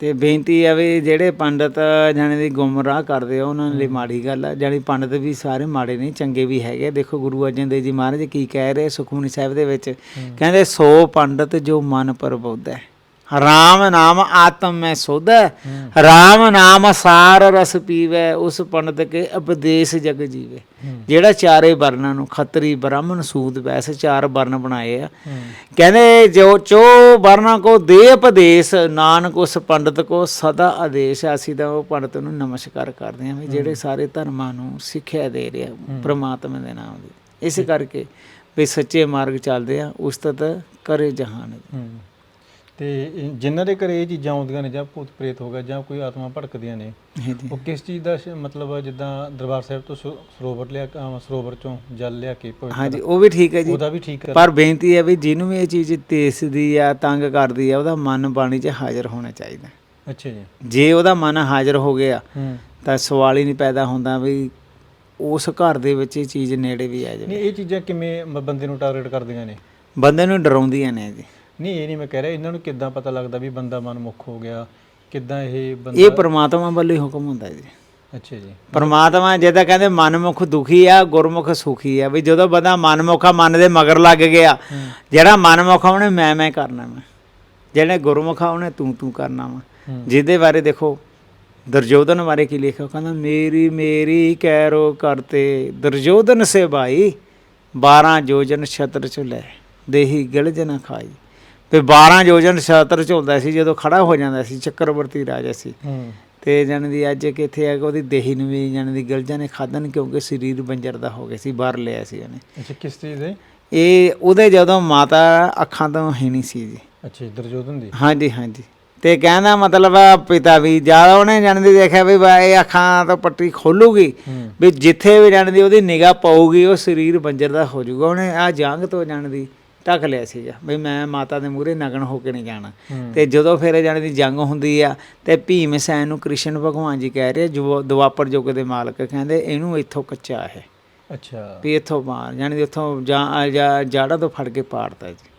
ਤੇ ਬੇਨਤੀ ਆ ਵੀ ਜਿਹੜੇ ਪੰਡਤ ਜਾਣੇ ਦੀ ਗੁੰਮਰਾਹ ਕਰਦੇ ਆ ਉਹਨਾਂ ਲਈ ਮਾੜੀ ਗੱਲ ਆ। ਜਾਣੀ ਪੰਡਤ ਵੀ ਸਾਰੇ ਮਾੜੇ ਨਹੀਂ ਚੰਗੇ ਵੀ ਹੈਗੇ ਦੇਖੋ ਗੁਰੂ ਅਰਜਨ ਦੇਵ ਜੀ ਮਹਾਰਾਜ ਕੀ ਕਹਿ ਰਹੇ ਸੁਖਮਨੀ ਸਾਹਿਬ ਦੇ ਵਿੱਚ। ਕਹਿੰਦੇ ਸੋ ਪੰਡਤ ਜੋ ਮਨ ਪਰਬੁੱਧ ਰਾਮ ਨਾਮ ਆਤਮ ਮੈਂ ਸੁਧ ਰਾਮ ਨਾਮ ਸਾਰ ਰਸ ਪੀਵੇ ਉਸ ਪੰਡਤ ਕੇ ਉਪਦੇਸ਼ ਜਗ ਜੀਵੇ। ਜਿਹੜਾ ਚਾਰੇ ਵਰਨਾਂ ਨੂੰ ਖੱਤਰੀ ਬ੍ਰਾਹਮਣ ਸੂਦ ਵੈਸੇ ਚਾਰ ਵਰਨ ਬਣਾਏ ਆ। ਕਹਿੰਦੇ ਜੋ ਚੋ ਵਰਨਾ ਕੋ ਦੇ ਉਪਦੇਸ਼ ਨਾਨਕ ਉਸ ਪੰਡਤ ਕੋ ਸਦਾ ਆਦੇਸ਼ ਆ। ਅਸੀਂ ਤਾਂ ਉਹ ਪੰਡਤ ਨੂੰ ਨਮਸਕਾਰ ਕਰਦੇ ਹਾਂ ਵੀ ਜਿਹੜੇ ਸਾਰੇ ਧਰਮਾਂ ਨੂੰ ਸਿੱਖਿਆ ਦੇ ਰਿਹਾ ਪ੍ਰਮਾਤਮਾ ਦੇ ਨਾਮ ਦੀ। ਇਸ ਕਰਕੇ ਵੀ ਸੱਚੇ ਮਾਰਗ ਚੱਲਦੇ ਆ ਉਸਤਤ ਕਰੇ ਜਹਾਨ ਤੇ ਇਹ ਜਿਨ੍ਹਾਂ ਦੇ ਘਰੇ ਇਹ ਚੀਜ਼ਾਂ ਆਉਂਦੀਆਂ ਨੇ ਜਾਂ ਭੂਤ ਪ੍ਰੇਤ ਹੋ ਗਿਆ ਜਾਂ ਕੋਈ ਆਤਮਾ ਭਟਕਦੀਆਂ ਨੇ ਹਾਂਜੀ। ਉਹ ਕਿਸ ਚੀਜ਼ ਦਾ ਸ਼- ਮਤਲਬ ਜਿੱਦਾਂ ਦਰਬਾਰ ਸਾਹਿਬ ਤੋਂ ਸਰੋ- ਸਰੋਵਰ ਲਿਆ ਕੇ- ਅਹ ਸਰੋਵਰ ਚੋਂ ਜਲ ਲਿਆ ਕੇ ਪਵਿੱਤਰ ਹਾਂਜੀ ਉਹ ਵੀ ਠੀਕ ਹੈ ਜੀ। ਉਹਦਾ ਵੀ ਠੀਕ ਕਰ ਪਰ ਬੇਨਤੀ ਹੈ ਵੀ ਜਿਹਨੂੰ ਵੀ ਇਹ ਚੀਜ਼ ਤੇਸਦੀ ਆ ਤੰਗ ਕਰਦੀ ਆ ਉਹਦਾ ਮਨ ਬਾਣੀ 'ਚ ਹਾਜ਼ਰ ਹੋਣਾ ਚਾਹੀਦਾ। ਅੱਛਾ ਜੀ। ਜੇ ਉਹਦਾ ਮਨ ਹਾਜ਼ਰ ਹੋ ਗਿਆ ਹੂੰ। ਤਾਂ ਸਵਾਲ ਹੀ ਨਹੀਂ ਪੈਦਾ ਹੁੰਦਾ ਵੀ ਉਸ ਘਰ ਦੇ ਵਿੱਚ ਇਹ ਚੀਜ਼ ਨੇੜੇ ਵੀ ਆ ਜਾਵੇ। ਨਹੀਂ ਇਹ ਚੀਜ਼ਾਂ ਕਿਵੇਂ ਮ- ਬੰਦੇ ਨੂੰ ਟਾਰਗੇਟ ਕਰਦੀਆਂ ਨੇ? ਬੰਦੇ ਨੂੰ ਡਰਾਉਂਦੀਆਂ ਨੇ ਜੀ। ਨਹੀਂ ਇਹ ਨਹੀਂ ਮੈਂ ਕਹਿ ਰਿਹਾ ਇਹਨਾਂ ਨੂੰ ਕਿੱਦਾਂ ਪਤਾ ਲੱਗਦਾ ਵੀ ਬੰਦਾ ਮਨਮੁਖ ਹੋ ਗਿਆ? ਕਿੱਦਾਂ ਇਹ ਬੰਦਾ ਇਹ ਪ੍ਰਮਾਤਮਾ ਵੱਲੋਂ ਹੀ ਹੁਕਮ ਹੁੰਦਾ ਜੀ। ਅੱਛਾ ਜੀ। ਪਰਮਾਤਮਾ ਜਿਹਦਾ ਕਹਿੰਦੇ ਮਨਮੁਖ ਦੁਖੀ ਆ ਗੁਰਮੁਖ ਸੁਖੀ ਆ ਵੀ ਜਦੋਂ ਬੰਦਾ ਮਨਮੁਖਾ ਮਨ ਦੇ ਮਗਰ ਲੱਗ ਗਿਆ ਜਿਹੜਾ ਮਨਮੁਖਾ ਉਹਨੇ ਮੈਂ ਮੈਂ ਕਰਨਾ ਵਾ। ਜਿਹੜੇ ਗੁਰਮੁਖਾ ਉਹਨੇ ਤੂੰ ਤੂੰ ਕਰਨਾ ਵਾ। ਜਿਹਦੇ ਬਾਰੇ ਦੇਖੋ ਦੁਰਜੋਧਨ ਬਾਰੇ ਕੀ ਲਿਖਿਆ ਕਹਿੰਦਾ ਮੇਰੀ ਮੇਰੀ ਕੈਰੋ ਕਰਤੇ ਦੁਰਜੋਧਨ ਸੇ ਭਾਈ 12 ਜੋਜਨ ਛਤਰ ਚ ਲੈ ਦੇਹੀ ਗਿਲਜ ਨਾ ਖਾਈ। ਤੇ 12 ਜੋਜਨ ਛਤਰ ਚ ਹੁੰਦਾ ਸੀ ਜਦੋਂ ਖੜਾ ਹੋ ਜਾਂਦਾ ਸੀ ਚੱਕਰਵਰਤੀ ਰਾਜਾ ਸੀ। ਤੇ ਜਾਣੀ ਦੀ ਅੱਜ ਕਿੱਥੇ ਆ ਕਿ ਉਹਦੀ ਦੇਹੀ ਨੂੰ ਵੀ ਜਾਣੀ ਦੀ ਗਿਲਜਾਂ ਨੇ ਖਾਧਨ ਕਿਉਂਕਿ ਸਰੀਰ ਬੰਜਰ ਦਾ ਹੋ ਗਿਆ ਸੀ ਬਾਹਰ ਲਿਆ ਸੀ ਉਹਨੇ। ਅੱਛਾ ਕਿਸ ਚੀਜ਼ ਦੇ? ਇਹ ਉਹਦੇ ਜਦੋਂ ਮਾਤਾ ਅੱਖਾਂ ਤੋਂ ਹੈ ਨਹੀਂ ਸੀ ਜੀ। ਅੱਛਾ ਜੀ, ਦੁਰਯੋਧਨ ਦੀ? ਹਾਂਜੀ ਹਾਂਜੀ। ਤੇ ਕਹਿੰਦਾ ਮਤਲਬ ਪਿਤਾ ਵੀ ਜ਼ਿਆਦਾ ਉਹਨੇ ਜਾਣੀ ਦੀ ਦੇਖਿਆ ਵੀ ਇਹ ਅੱਖਾਂ ਤੋਂ ਪੱਟੀ ਖੋਲੂਗੀ ਵੀ ਜਿੱਥੇ ਵੀ ਜਾਣੀ ਦੀ ਉਹਦੀ ਨਿਗਾਹ ਪਾਊਗੀ ਉਹ ਸਰੀਰ ਬੰਜਰ ਦਾ ਹੋ ਜਾਊਗਾ। ਉਹਨੇ ਆ ਜੰਗ ਤੋਂ ਜਾਣੀ ਦੀ ਢੱਕ ਲਿਆ ਸੀਗਾ ਵੀ ਮੈਂ ਮਾਤਾ ਦੇ ਮੂਹਰੇ ਨਗਨ ਹੋ ਕੇ ਨਹੀਂ ਜਾਣਾ। ਤੇ ਜਦੋਂ ਫਿਰ ਜਾਣੀ ਦੀ ਜੰਗ ਹੁੰਦੀ ਆ ਤੇ ਭੀਮ ਸੈਨ ਨੂੰ ਕ੍ਰਿਸ਼ਨ ਭਗਵਾਨ ਜੀ ਕਹਿ ਰਹੇ ਜੋ ਦੁਆਪਰ ਯੁੱਗ ਦੇ ਮਾਲਕ ਕਹਿੰਦੇ ਇਹਨੂੰ ਇੱਥੋਂ ਕੱਚਾ ਹੈ। ਅੱਛਾ। ਵੀ ਇੱਥੋਂ ਮਾਰ ਜਾਣੀ ਇੱਥੋਂ ਜਾਂ ਜਾਂ ਜਾੜਾ ਤੋਂ ਫੜ ਕੇ ਪਾੜਤਾ ਜੀ।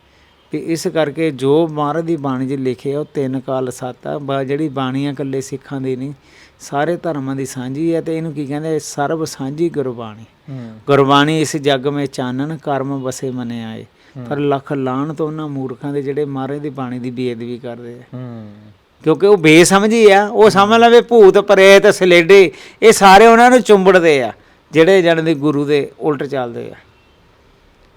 ਵੀ ਇਸ ਕਰਕੇ ਜੋ ਮਹਾਰਾਜ ਦੀ ਬਾਣੀ 'ਚ ਲਿਖਿਆ ਉਹ ਤਿੰਨ ਕਾਲ ਸੱਤ ਆ ਜਿਹੜੀ ਬਾਣੀ ਆ ਇਕੱਲੇ ਸਿੱਖਾਂ ਦੀ ਨਹੀਂ ਸਾਰੇ ਧਰਮਾਂ ਦੀ ਸਾਂਝੀ ਹੈ ਤੇ ਇਹਨੂੰ ਕੀ ਕਹਿੰਦੇ ਸਰਬ ਸਾਂਝੀ ਗੁਰਬਾਣੀ। ਗੁਰਬਾਣੀ ਇਸ ਜੱਗ ਮੇ ਚਾਨਣ ਕਰਮ ਵਸੇ ਮਨੇ ਆਏ। ਪਰ ਲੱਖ ਲਾਣ ਤੋਂ ਉਹਨਾਂ ਮੂਰਖਾਂ ਦੇ ਜਿਹੜੇ ਮਹਾਰਾਜ ਦੀ ਬਾਣੀ ਦੀ ਬੇਅਦਬੀ ਕਰਦੇ ਆ। ਕਿਉਂਕਿ ਉਹ ਬੇਸਮਝੀ ਆ ਉਹ ਸਮਝ ਲਵੇ ਭੂਤ ਪ੍ਰੇਤ ਸਲੇਡੇ ਇਹ ਸਾਰੇ ਉਹਨਾਂ ਨੂੰ ਚੁੰਬੜਦੇ ਆ ਜਿਹੜੇ ਜਾਣ ਦੀ ਗੁਰੂ ਦੇ ਉਲਟ ਚੱਲਦੇ ਆ।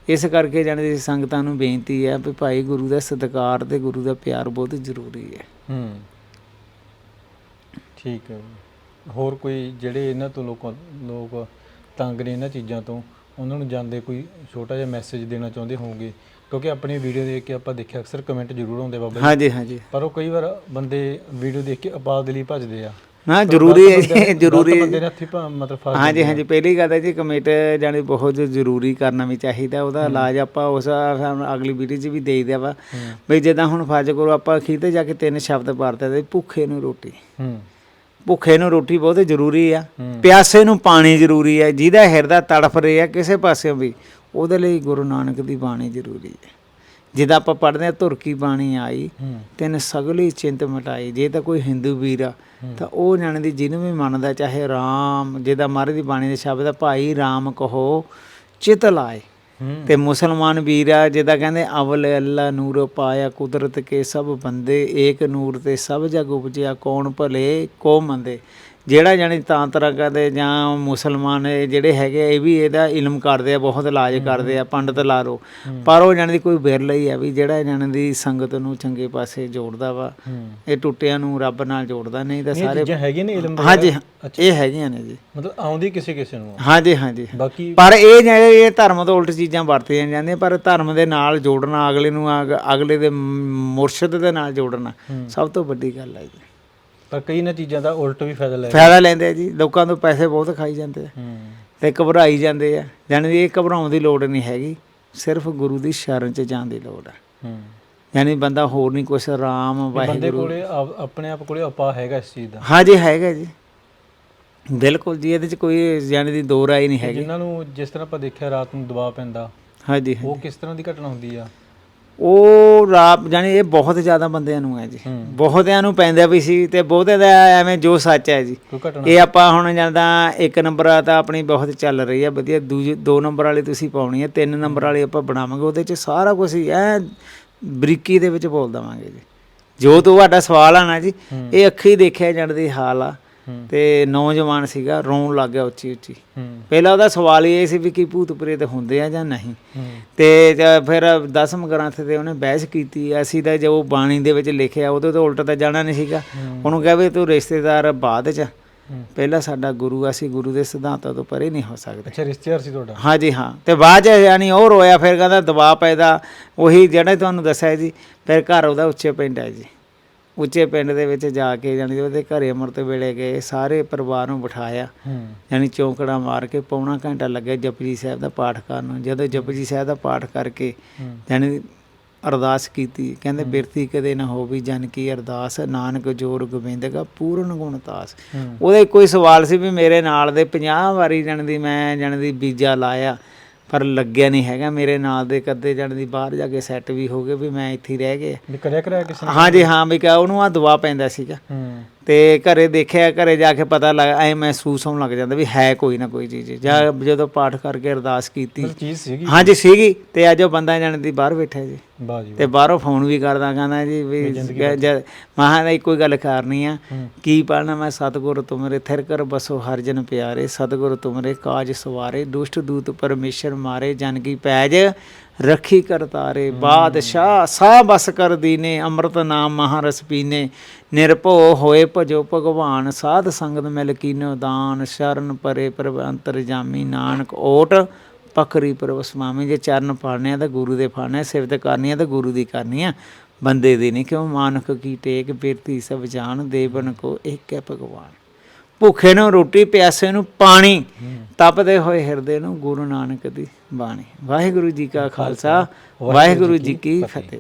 ਇਸ ਕਰਕੇ ਜਾਣ ਦੀ ਸੰਗਤਾਂ ਨੂੰ ਬੇਨਤੀ ਹੈ ਵੀ ਭਾਈ ਗੁਰੂ ਦਾ ਸਤਿਕਾਰ ਤੇ ਗੁਰੂ ਦਾ ਪਿਆਰ ਬਹੁਤ ਜ਼ਰੂਰੀ ਹੈ ਹੂੰ। ਠੀਕ ਹੈ ਹੋਰ ਕੋਈ ਜਿਹੜੇ ਇਹਨਾਂ ਤੋਂ ਲੋਕਾਂ ਲੋਕ ਤੰਗ ਨੇ ਇਹਨਾਂ ਚੀਜ਼ਾਂ ਤੋਂ ਉਹਨਾਂ ਨੂੰ ਜਾਂਦੇ ਕੋਈ ਛੋਟਾ ਜਿਹਾ ਮੈਸੇਜ ਦੇਣਾ ਚਾਹੁੰਦੇ ਹੋਵੋਗੇ ਕਿਉਂਕਿ ਆਪਣੀ ਵੀਡੀਓ ਦੇਖ ਕੇ ਆਪਾਂ ਦੇਖਿਆ ਅਕਸਰ ਕਮੈਂਟ ਜ਼ਰੂਰ ਆਉਂਦੇ ਬਾਬਾ ਜੀ। ਹਾਂਜੀ ਹਾਂਜੀ। ਪਰ ਉਹ ਕਈ ਵਾਰ ਬੰਦੇ ਵੀਡੀਓ ਦੇਖ ਕੇ ਅਪਾਦ ਲਈ ਭੱਜਦੇ ਆ। ਨਾ ਜ਼ਰੂਰੀ ਹੈ ਜ਼ਰੂਰੀ ਹੈ ਬੰਦੇ ਨੇ ਹੱਥੀ ਮਤਲਬ ਫਸ ਹਾਂਜੀ ਹਾਂਜੀ ਪਹਿਲੀ ਗੱਲ ਹੈ ਜੀ ਕਮੇਟ ਜਾਣੀ ਬਹੁਤ ਜ਼ਰੂਰੀ ਕਰਨਾ ਵੀ ਚਾਹੀਦਾ ਉਹਦਾ ਇਲਾਜ ਆਪਾਂ ਉਸ ਅਗਲੀ ਵੀਡੀਓ 'ਚ ਵੀ ਦੇ ਦਿਆ ਵਾ ਵੀ ਜਿੱਦਾਂ ਹੁਣ ਫਰਜ਼ ਕਰੋ ਆਪਾਂ ਅਖੀਰ ਤੇ ਜਾ ਕੇ ਤਿੰਨ ਸ਼ਬਦ ਤੇ ਭੁੱਖੇ ਨੂੰ ਰੋਟੀ। ਹੂੰ। ਭੁੱਖੇ ਨੂੰ ਰੋਟੀ ਬਹੁਤ ਜ਼ਰੂਰੀ ਆ। ਪਿਆਸੇ ਨੂੰ ਪਾਣੀ ਜ਼ਰੂਰੀ ਹੈ ਜਿਹਦਾ ਹਿਰਦਾ ਤੜਫ ਰਿਹਾ ਕਿਸੇ ਪਾਸਿਓਂ ਵੀ ਉਹਦੇ ਲਈ ਗੁਰੂ ਨਾਨਕ ਦੀ ਬਾਣੀ ਜ਼ਰੂਰੀ ਹੈ। ਜਿੱਦਾਂ ਆਪਾਂ ਪੜ੍ਹਦੇ ਆ ਧੁਰ ਕੀ ਬਾਣੀ ਆਈ ਤਿੰਨ ਸਗਲੀ ਚਿੰਤ ਮਟਾਈ। ਜੇ ਤਾਂ ਕੋਈ ਹਿੰਦੂ ਵੀਰ ਆ ਤਾਂ ਉਹ ਜਾਣਦੀ ਜਿਹਨੂੰ ਵੀ ਮੰਨਦਾ ਚਾਹੇ ਰਾਮ ਜਿਹਦਾ ਮਹਾਰਾਜ ਦੀ ਬਾਣੀ ਦੇ ਸ਼ਬਦ ਆ ਭਾਈ ਰਾਮ ਕਹੋ ਚਿਤ ਲਾਏ। ਤੇ ਮੁਸਲਮਾਨ ਵੀਰ ਆ, ਜਿਹਦਾ ਕਹਿੰਦੇ ਅਵਲ ਅੱਲਾ ਨੂਰ ਪਾਇਆ ਕੁਦਰਤ ਕੇ ਸਭ ਬੰਦੇ, ਏਕ ਨੂਰ ਤੇ ਸਭ ਜਗ ਉਪਜਿਆ, ਕੌਣ ਭਲੇ ਕੋ ਮੰਦੇ। ਜਿਹੜਾ ਜਾਣੀ ਤਾਂਤਰਾ ਕਰਦੇ ਜਾਂ ਮੁਸਲਮਾਨ ਇਹ ਜਿਹੜੇ ਹੈਗੇ ਇਹ ਵੀ ਇਹਦਾ ਇਲਮ ਕਰਦੇ ਆ ਬਹੁਤ ਇਲਾਜ ਕਰਦੇ ਆ ਪੰਡਤ ਲਾ ਲੋ ਪਰ ਉਹ ਦੀ ਕੋਈ ਬਿਰਲਾ ਹੀ ਆ ਵੀ ਜਿਹੜਾ ਜਾਣੀ ਦੀ ਸੰਗਤ ਨੂੰ ਚੰਗੇ ਪਾਸੇ ਜੋੜਦਾ ਵਾ ਇਹ ਟੁੱਟਿਆਂ ਨੂੰ ਰੱਬ ਨਾਲ ਜੋੜਦਾ ਨਹੀਂ ਤਾਂ ਇਹ ਸਾਰੇ ਚੀਜ਼ਾਂ ਹੈਗੀਆਂ ਨੇ ਇਲਮ ਹਾਂਜੀ ਇਹ ਹੈਗੀਆਂ ਨੇ ਜੀ। ਮਤਲਬ ਆਉਂਦੀ ਕਿਸੇ ਕਿਸੇ ਨੂੰ। ਹਾਂਜੀ ਹਾਂਜੀ। ਬਾਕੀ ਪਰ ਇਹ ਜਿਹੜੇ ਇਹ ਧਰਮ ਤੋਂ ਉਲਟ ਚੀਜ਼ਾਂ ਵਰਤੀਆਂ ਜਾਂਦੀਆਂ ਪਰ ਧਰਮ ਦੇ ਨਾਲ ਜੋੜਨਾ ਅਗਲੇ ਨੂੰ ਅਗ- ਅਗਲੇ ਦੇ ਮੁਰਸ਼ਿਦ ਦੇ ਨਾਲ ਜੋੜਨਾ। ਸਭ ਤੋਂ ਵੱਡੀ ਗੱਲ ਹੈ ਜੀ। ਪਰ ਕਈ ਨਾ ਚੀਜ਼ਾਂ ਦਾ ਉਲਟ ਵੀ ਫਾਇਦਾ ਲੈ ਫਾਇਦਾ ਲੈਂਦੇ ਆ ਜੀ ਲੋਕਾਂ ਤੋਂ ਪੈਸੇ ਬਹੁਤ ਖਾਈ ਜਾਂਦੇ ਆ ਹੂੰ। ਤੇ ਘਬਰਾਈ ਜਾਂਦੇ ਆ। ਜਾਣੀ ਇਹ ਘਬਰਾਉਣ ਦੀ ਲੋੜ ਨਹੀਂ ਹੈਗੀ ਸਿਰਫ ਗੁਰੂ ਦੀ ਸ਼ਰਨ 'ਚ ਜਾਣ ਦੀ ਲੋੜ ਹੈ ਹੂੰ। ਯਾਨੀ ਬੰਦਾ ਹੋਰ ਨਹੀਂ ਕੁਛ ਰਾਮ ਬੰਦੇ ਵਾਹਿਗੁਰੂ। ਕੋਲੇ ਆਪ- ਆਪਣੇ ਆਪ ਕੋਲੇ ਉਪਾਅ ਹੈਗਾ ਇਸ ਚੀਜ਼ ਦਾ। ਹਾਂਜੀ ਹੈਗਾ ਜੀ। ਬਿਲਕੁਲ ਜੀ ਇਹਦੇ 'ਚ ਕੋਈ ਜਾਣੀ ਦੀ ਦੋ ਰਾਏ ਨਹੀਂ ਹੈਗੀ। ਜਿਨ੍ਹਾਂ ਨੂੰ ਜਿਸ ਤਰ੍ਹਾਂ ਆਪਾਂ ਦੇਖਿਆ ਰਾਤ ਨੂੰ ਦਬਾਅ ਪੈਂਦਾ ਹਾਂਜੀ। ਉਹ ਕਿਸ ਤਰ੍ਹਾਂ ਦੀ ਘਟਨਾ ਹੁੰਦੀ ਆ? ਉਹ ਰਾਪ ਜਾਨੀ ਇਹ ਬਹੁਤ ਜ਼ਿਆਦਾ ਬੰਦਿਆਂ ਨੂੰ ਹੈ ਜੀ। ਬਹੁਤਿਆਂ ਨੂੰ ਪੈਂਦਾ ਵੀ ਸੀ ਤੇ ਬਹੁਤੇ ਦਾ ਐਵੇਂ ਜੋ ਸੱਚ ਹੈ ਜੀ। ਇਹ ਆਪਾਂ ਹੁਣ ਜਾਂਦਾ ਇੱਕ ਨੰਬਰ ਆ ਤਾਂ ਆਪਣੀ ਬਹੁਤ ਚੱਲ ਰਹੀ ਹੈ ਵਧੀਆ। ਦੂਜੇ ਦੋ ਨੰਬਰ ਵਾਲੀ ਤੁਸੀਂ ਪਾਉਣੀ ਹੈ ਤਿੰਨ ਨੰਬਰ ਵਾਲੀ ਆਪਾਂ ਬਣਾਵਾਂਗੇ ਉਹਦੇ 'ਚ ਸਾਰਾ ਕੁਝ ਹੀ ਐ ਬਰੀਕੀ ਦੇ ਵਿੱਚ ਬੋਲ ਦਵਾਂਗੇ ਜੀ। ਜੋ ਤੁਹਾਡਾ ਸਵਾਲ ਆ ਨਾ ਜੀ। ਇਹ ਅੱਖੀ ਦੇਖਿਆ ਜਾਣ ਦੀ ਹਾਲ ਆ। ਤੇ ਨੌਜਵਾਨ ਸੀਗਾ ਰੋਣ ਲੱਗ ਗਿਆ ਉੱਚੀ ਉੱਚੀ। ਹੂੰ। ਪਹਿਲਾਂ ਉਹਦਾ ਸਵਾਲ ਇਹ ਸੀ ਵੀ ਕੀ ਭੂਤ ਪ੍ਰੇਤ ਹੁੰਦੇ ਆ ਜਾਂ ਨਹੀਂ। ਹੂੰ। ਤੇ ਫਿਰ ਦਸਮ ਗ੍ਰੰਥ ਤੇ ਉਹਨੇ ਬਹਿਸ ਕੀਤੀ ਅਸੀਂ ਤਾਂ ਜੋ ਬਾਣੀ ਦੇ ਵਿੱਚ ਲਿਖਿਆ ਉਹਦੇ ਤੋਂ ਉਲਟ ਤਾਂ ਜਾਣਾ ਨਹੀਂ ਸੀਗਾ। ਹੂੰ। ਉਹਨੂੰ ਕਹੇ ਵੀ ਤੂੰ ਰਿਸ਼ਤੇਦਾਰ ਬਾਅਦ ਚ ਹੂੰ। ਪਹਿਲਾਂ ਸਾਡਾ ਗੁਰੂ ਆ, ਅਸੀਂ ਗੁਰੂ ਦੇ ਸਿਧਾਂਤਾਂ ਤੋਂ ਪਰੇ ਨਹੀਂ ਹੋ ਸਕਦੇ। ਅੱਛਾ ਰਿਸ਼ਤੇਦਾਰ ਸੀ ਤੁਹਾਡਾ? ਹਾਂਜੀ ਹਾਂ। ਤੇ ਬਾਅਦ ਚ ਯਾਨੀ ਉਹ ਰੋਇਆ ਫਿਰ ਕਹਿੰਦਾ ਦਬਾਅ ਪੈਦਾ ਉਹੀ ਜਿਹੜਾ ਤੁਹਾਨੂੰ ਦੱਸਿਆ ਜੀ ਫਿਰ ਘਰ ਉਹਦਾ ਉੱਚੇ ਪਿੰਡ ਹੈ ਜੀ। ਉੱਚੇ ਪਿੰਡ ਦੇ ਵਿੱਚ ਜਾ ਕੇ ਜਾਨੀ ਉਹਦੇ ਘਰੇ ਅੰਮ੍ਰਿਤ ਵੇਲੇ ਗਏ ਸਾਰੇ ਪਰਿਵਾਰ ਨੂੰ ਬਿਠਾਇਆ। ਯਾਨੀ ਚੌਂਕੜਾ ਮਾਰ ਕੇ ਪੌਣਾ ਘੰਟਾ ਲੱਗਿਆ ਜਪਜੀ ਸਾਹਿਬ ਦਾ ਪਾਠ ਕਰਨ ਨੂੰ। ਜਦੋਂ ਜਪਜੀ ਸਾਹਿਬ ਦਾ ਪਾਠ ਕਰਕੇ ਯਾਨੀ ਅਰਦਾਸ ਕੀਤੀ ਕਹਿੰਦੇ ਬਿਰਤੀ ਕਦੇ ਨਾ ਹੋਵੀ ਜਨ ਕੀ ਅਰਦਾਸ ਨਾਨਕ ਜੋਰ ਗੋਬਿੰਦਗਾ ਪੂਰਨ ਗੁਣਤਾਸ ਉਹਦੇ ਕੋਈ ਸਵਾਲ ਸੀ ਵੀ ਮੇਰੇ ਨਾਲ ਦੇ 50 ਵਾਰੀ ਜਣ ਦੀ ਮੈਂ ਜਣ ਦੀ ਬੀਜਾ ਲਾਇਆ। ਪਰ ਲੱਗਿਆ ਨਹੀਂ ਹੈਗਾ ਮੇਰੇ ਨਾਲ ਦੇ ਕਦੇ ਜਣ ਦੀ ਬਾਹਰ ਜਾ ਕੇ ਸੈੱਟ ਵੀ ਹੋ ਗਏ ਵੀ ਮੈਂ ਇੱਥੇ ਹੀ ਰਹਿ ਗਿਆ। ਵੀ ਕਰਿਆ ਕਰਿਆ ਕਿਸੇ ਨੇ ਹਾਂਜੀ ਹਾਂ ਵੀ ਕਹਾ ਉਹਨੂੰ ਆ ਦਵਾ ਪੈਂਦਾ ਸੀਗਾ। ਹੂੰ। ਤੇ ਘਰੇ ਦੇਖਿਆ ਘਰੇ ਜਾ ਕੇ ਪਤਾ ਲੱਗ ਐ ਮਹਿਸੂਸ ਹੋਣ ਲੱਗ ਜਾਂਦਾ ਵੀ ਹੈ ਕੋਈ ਨਾ ਕੋਈ ਚੀਜ਼ ਜਾਂ ਜਦੋਂ ਪਾਠ ਕਰਕੇ ਅਰਦਾਸ ਕੀਤੀ। ਮਤਲਬ ਚੀਜ਼ ਸੀਗੀ। ਹਾਂਜੀ ਸੀਗੀ ਤੇ ਅੱਜ ਉਹ ਬੰਦਾ ਜਾਣ ਦੀ ਬਾਹਰ ਬੈਠਾ ਜੀ। ਵਾਹ ਜੀ ਤੇ ਬਾਹਰੋਂ ਫੋਨ ਵੀ ਕਰਦਾ ਕਹਿੰਦਾ ਜੀ ਵੀ ਮਹਾਂ ਦਾ ਕੋਈ ਗੱਲ ਕਰਨੀ ਆ। ਕੀ ਪੜਨਾ ਮੈਂ ਸਤਿਗੁਰ ਤੁਮਰੇ ਥਿਰ ਕਰ ਬਸੋ ਹਰ ਜਨ ਪਿਆਰੇ ਸਤਿਗੁਰ ਤੁਮਰੇ ਕਾਜ ਸਵਾਰੇ ਦੁਸ਼ਟ ਦੂਤ ਪਰਮੇਸ਼ਰ ਮਾਰੇ ਜਨ ਕੀ ਪੈਜ ਰੱਖੀ ਕਰਤਾਰੇ ਬਾਦਸ਼ਾਹ ਸਾ ਬਸ ਕਰ ਦੀਨੇ, ਅੰਮ੍ਰਿਤ ਨਾਮ ਮਹਾਰਸ ਪੀਨੇ। ਨਿਰਭਉ ਹੋਏ ਭਜੋ ਭਗਵਾਨ, ਸਾਧ ਸੰਗਤ ਮਿਲ ਕੀਨੋ ਦਾਨ, ਸ਼ਰਨ ਪਰੇ ਪ੍ਰਭ ਅੰਤਰ ਜਾਮੀ ਨਾਨਕ, ਓਟ ਪਕਰੀ ਪ੍ਰਭ ਸੁਆਮੀ ਜੇ ਚਰਨ ਫੜਨੇ ਆ ਤਾਂ ਗੁਰੂ ਦੇ ਫੜਨੇ ਆ ਸਿਫਤ ਕਰਨੀ ਆ ਤਾਂ ਗੁਰੂ ਦੀ ਕਰਨੀ ਆ ਬੰਦੇ ਦੀ ਨਹੀਂ ਕਿਉਂ, ਮਾਨਕ ਕੀ ਟੇਕ, ਬਿਰਤੀ ਸਭ ਜਾਣ, ਦੇਵਨ ਕੋ ਇੱਕ ਹੈ ਭਗਵਾਨ। ਭੁੱਖੇ ਨੂੰ ਰੋਟੀ ਪਿਆਸੇ ਨੂੰ ਪਾਣੀ ਤਪਦੇ ਹੋਏ ਹਿਰਦੇ ਨੂੰ ਗੁਰੂ ਨਾਨਕ ਦੀ ਬਾਣੀ। ਵਾਹਿਗੁਰੂ ਜੀ ਕਾ ਖਾਲਸਾ ਵਾਹਿਗੁਰੂ ਜੀ ਕੀ ਫਤਿਹ।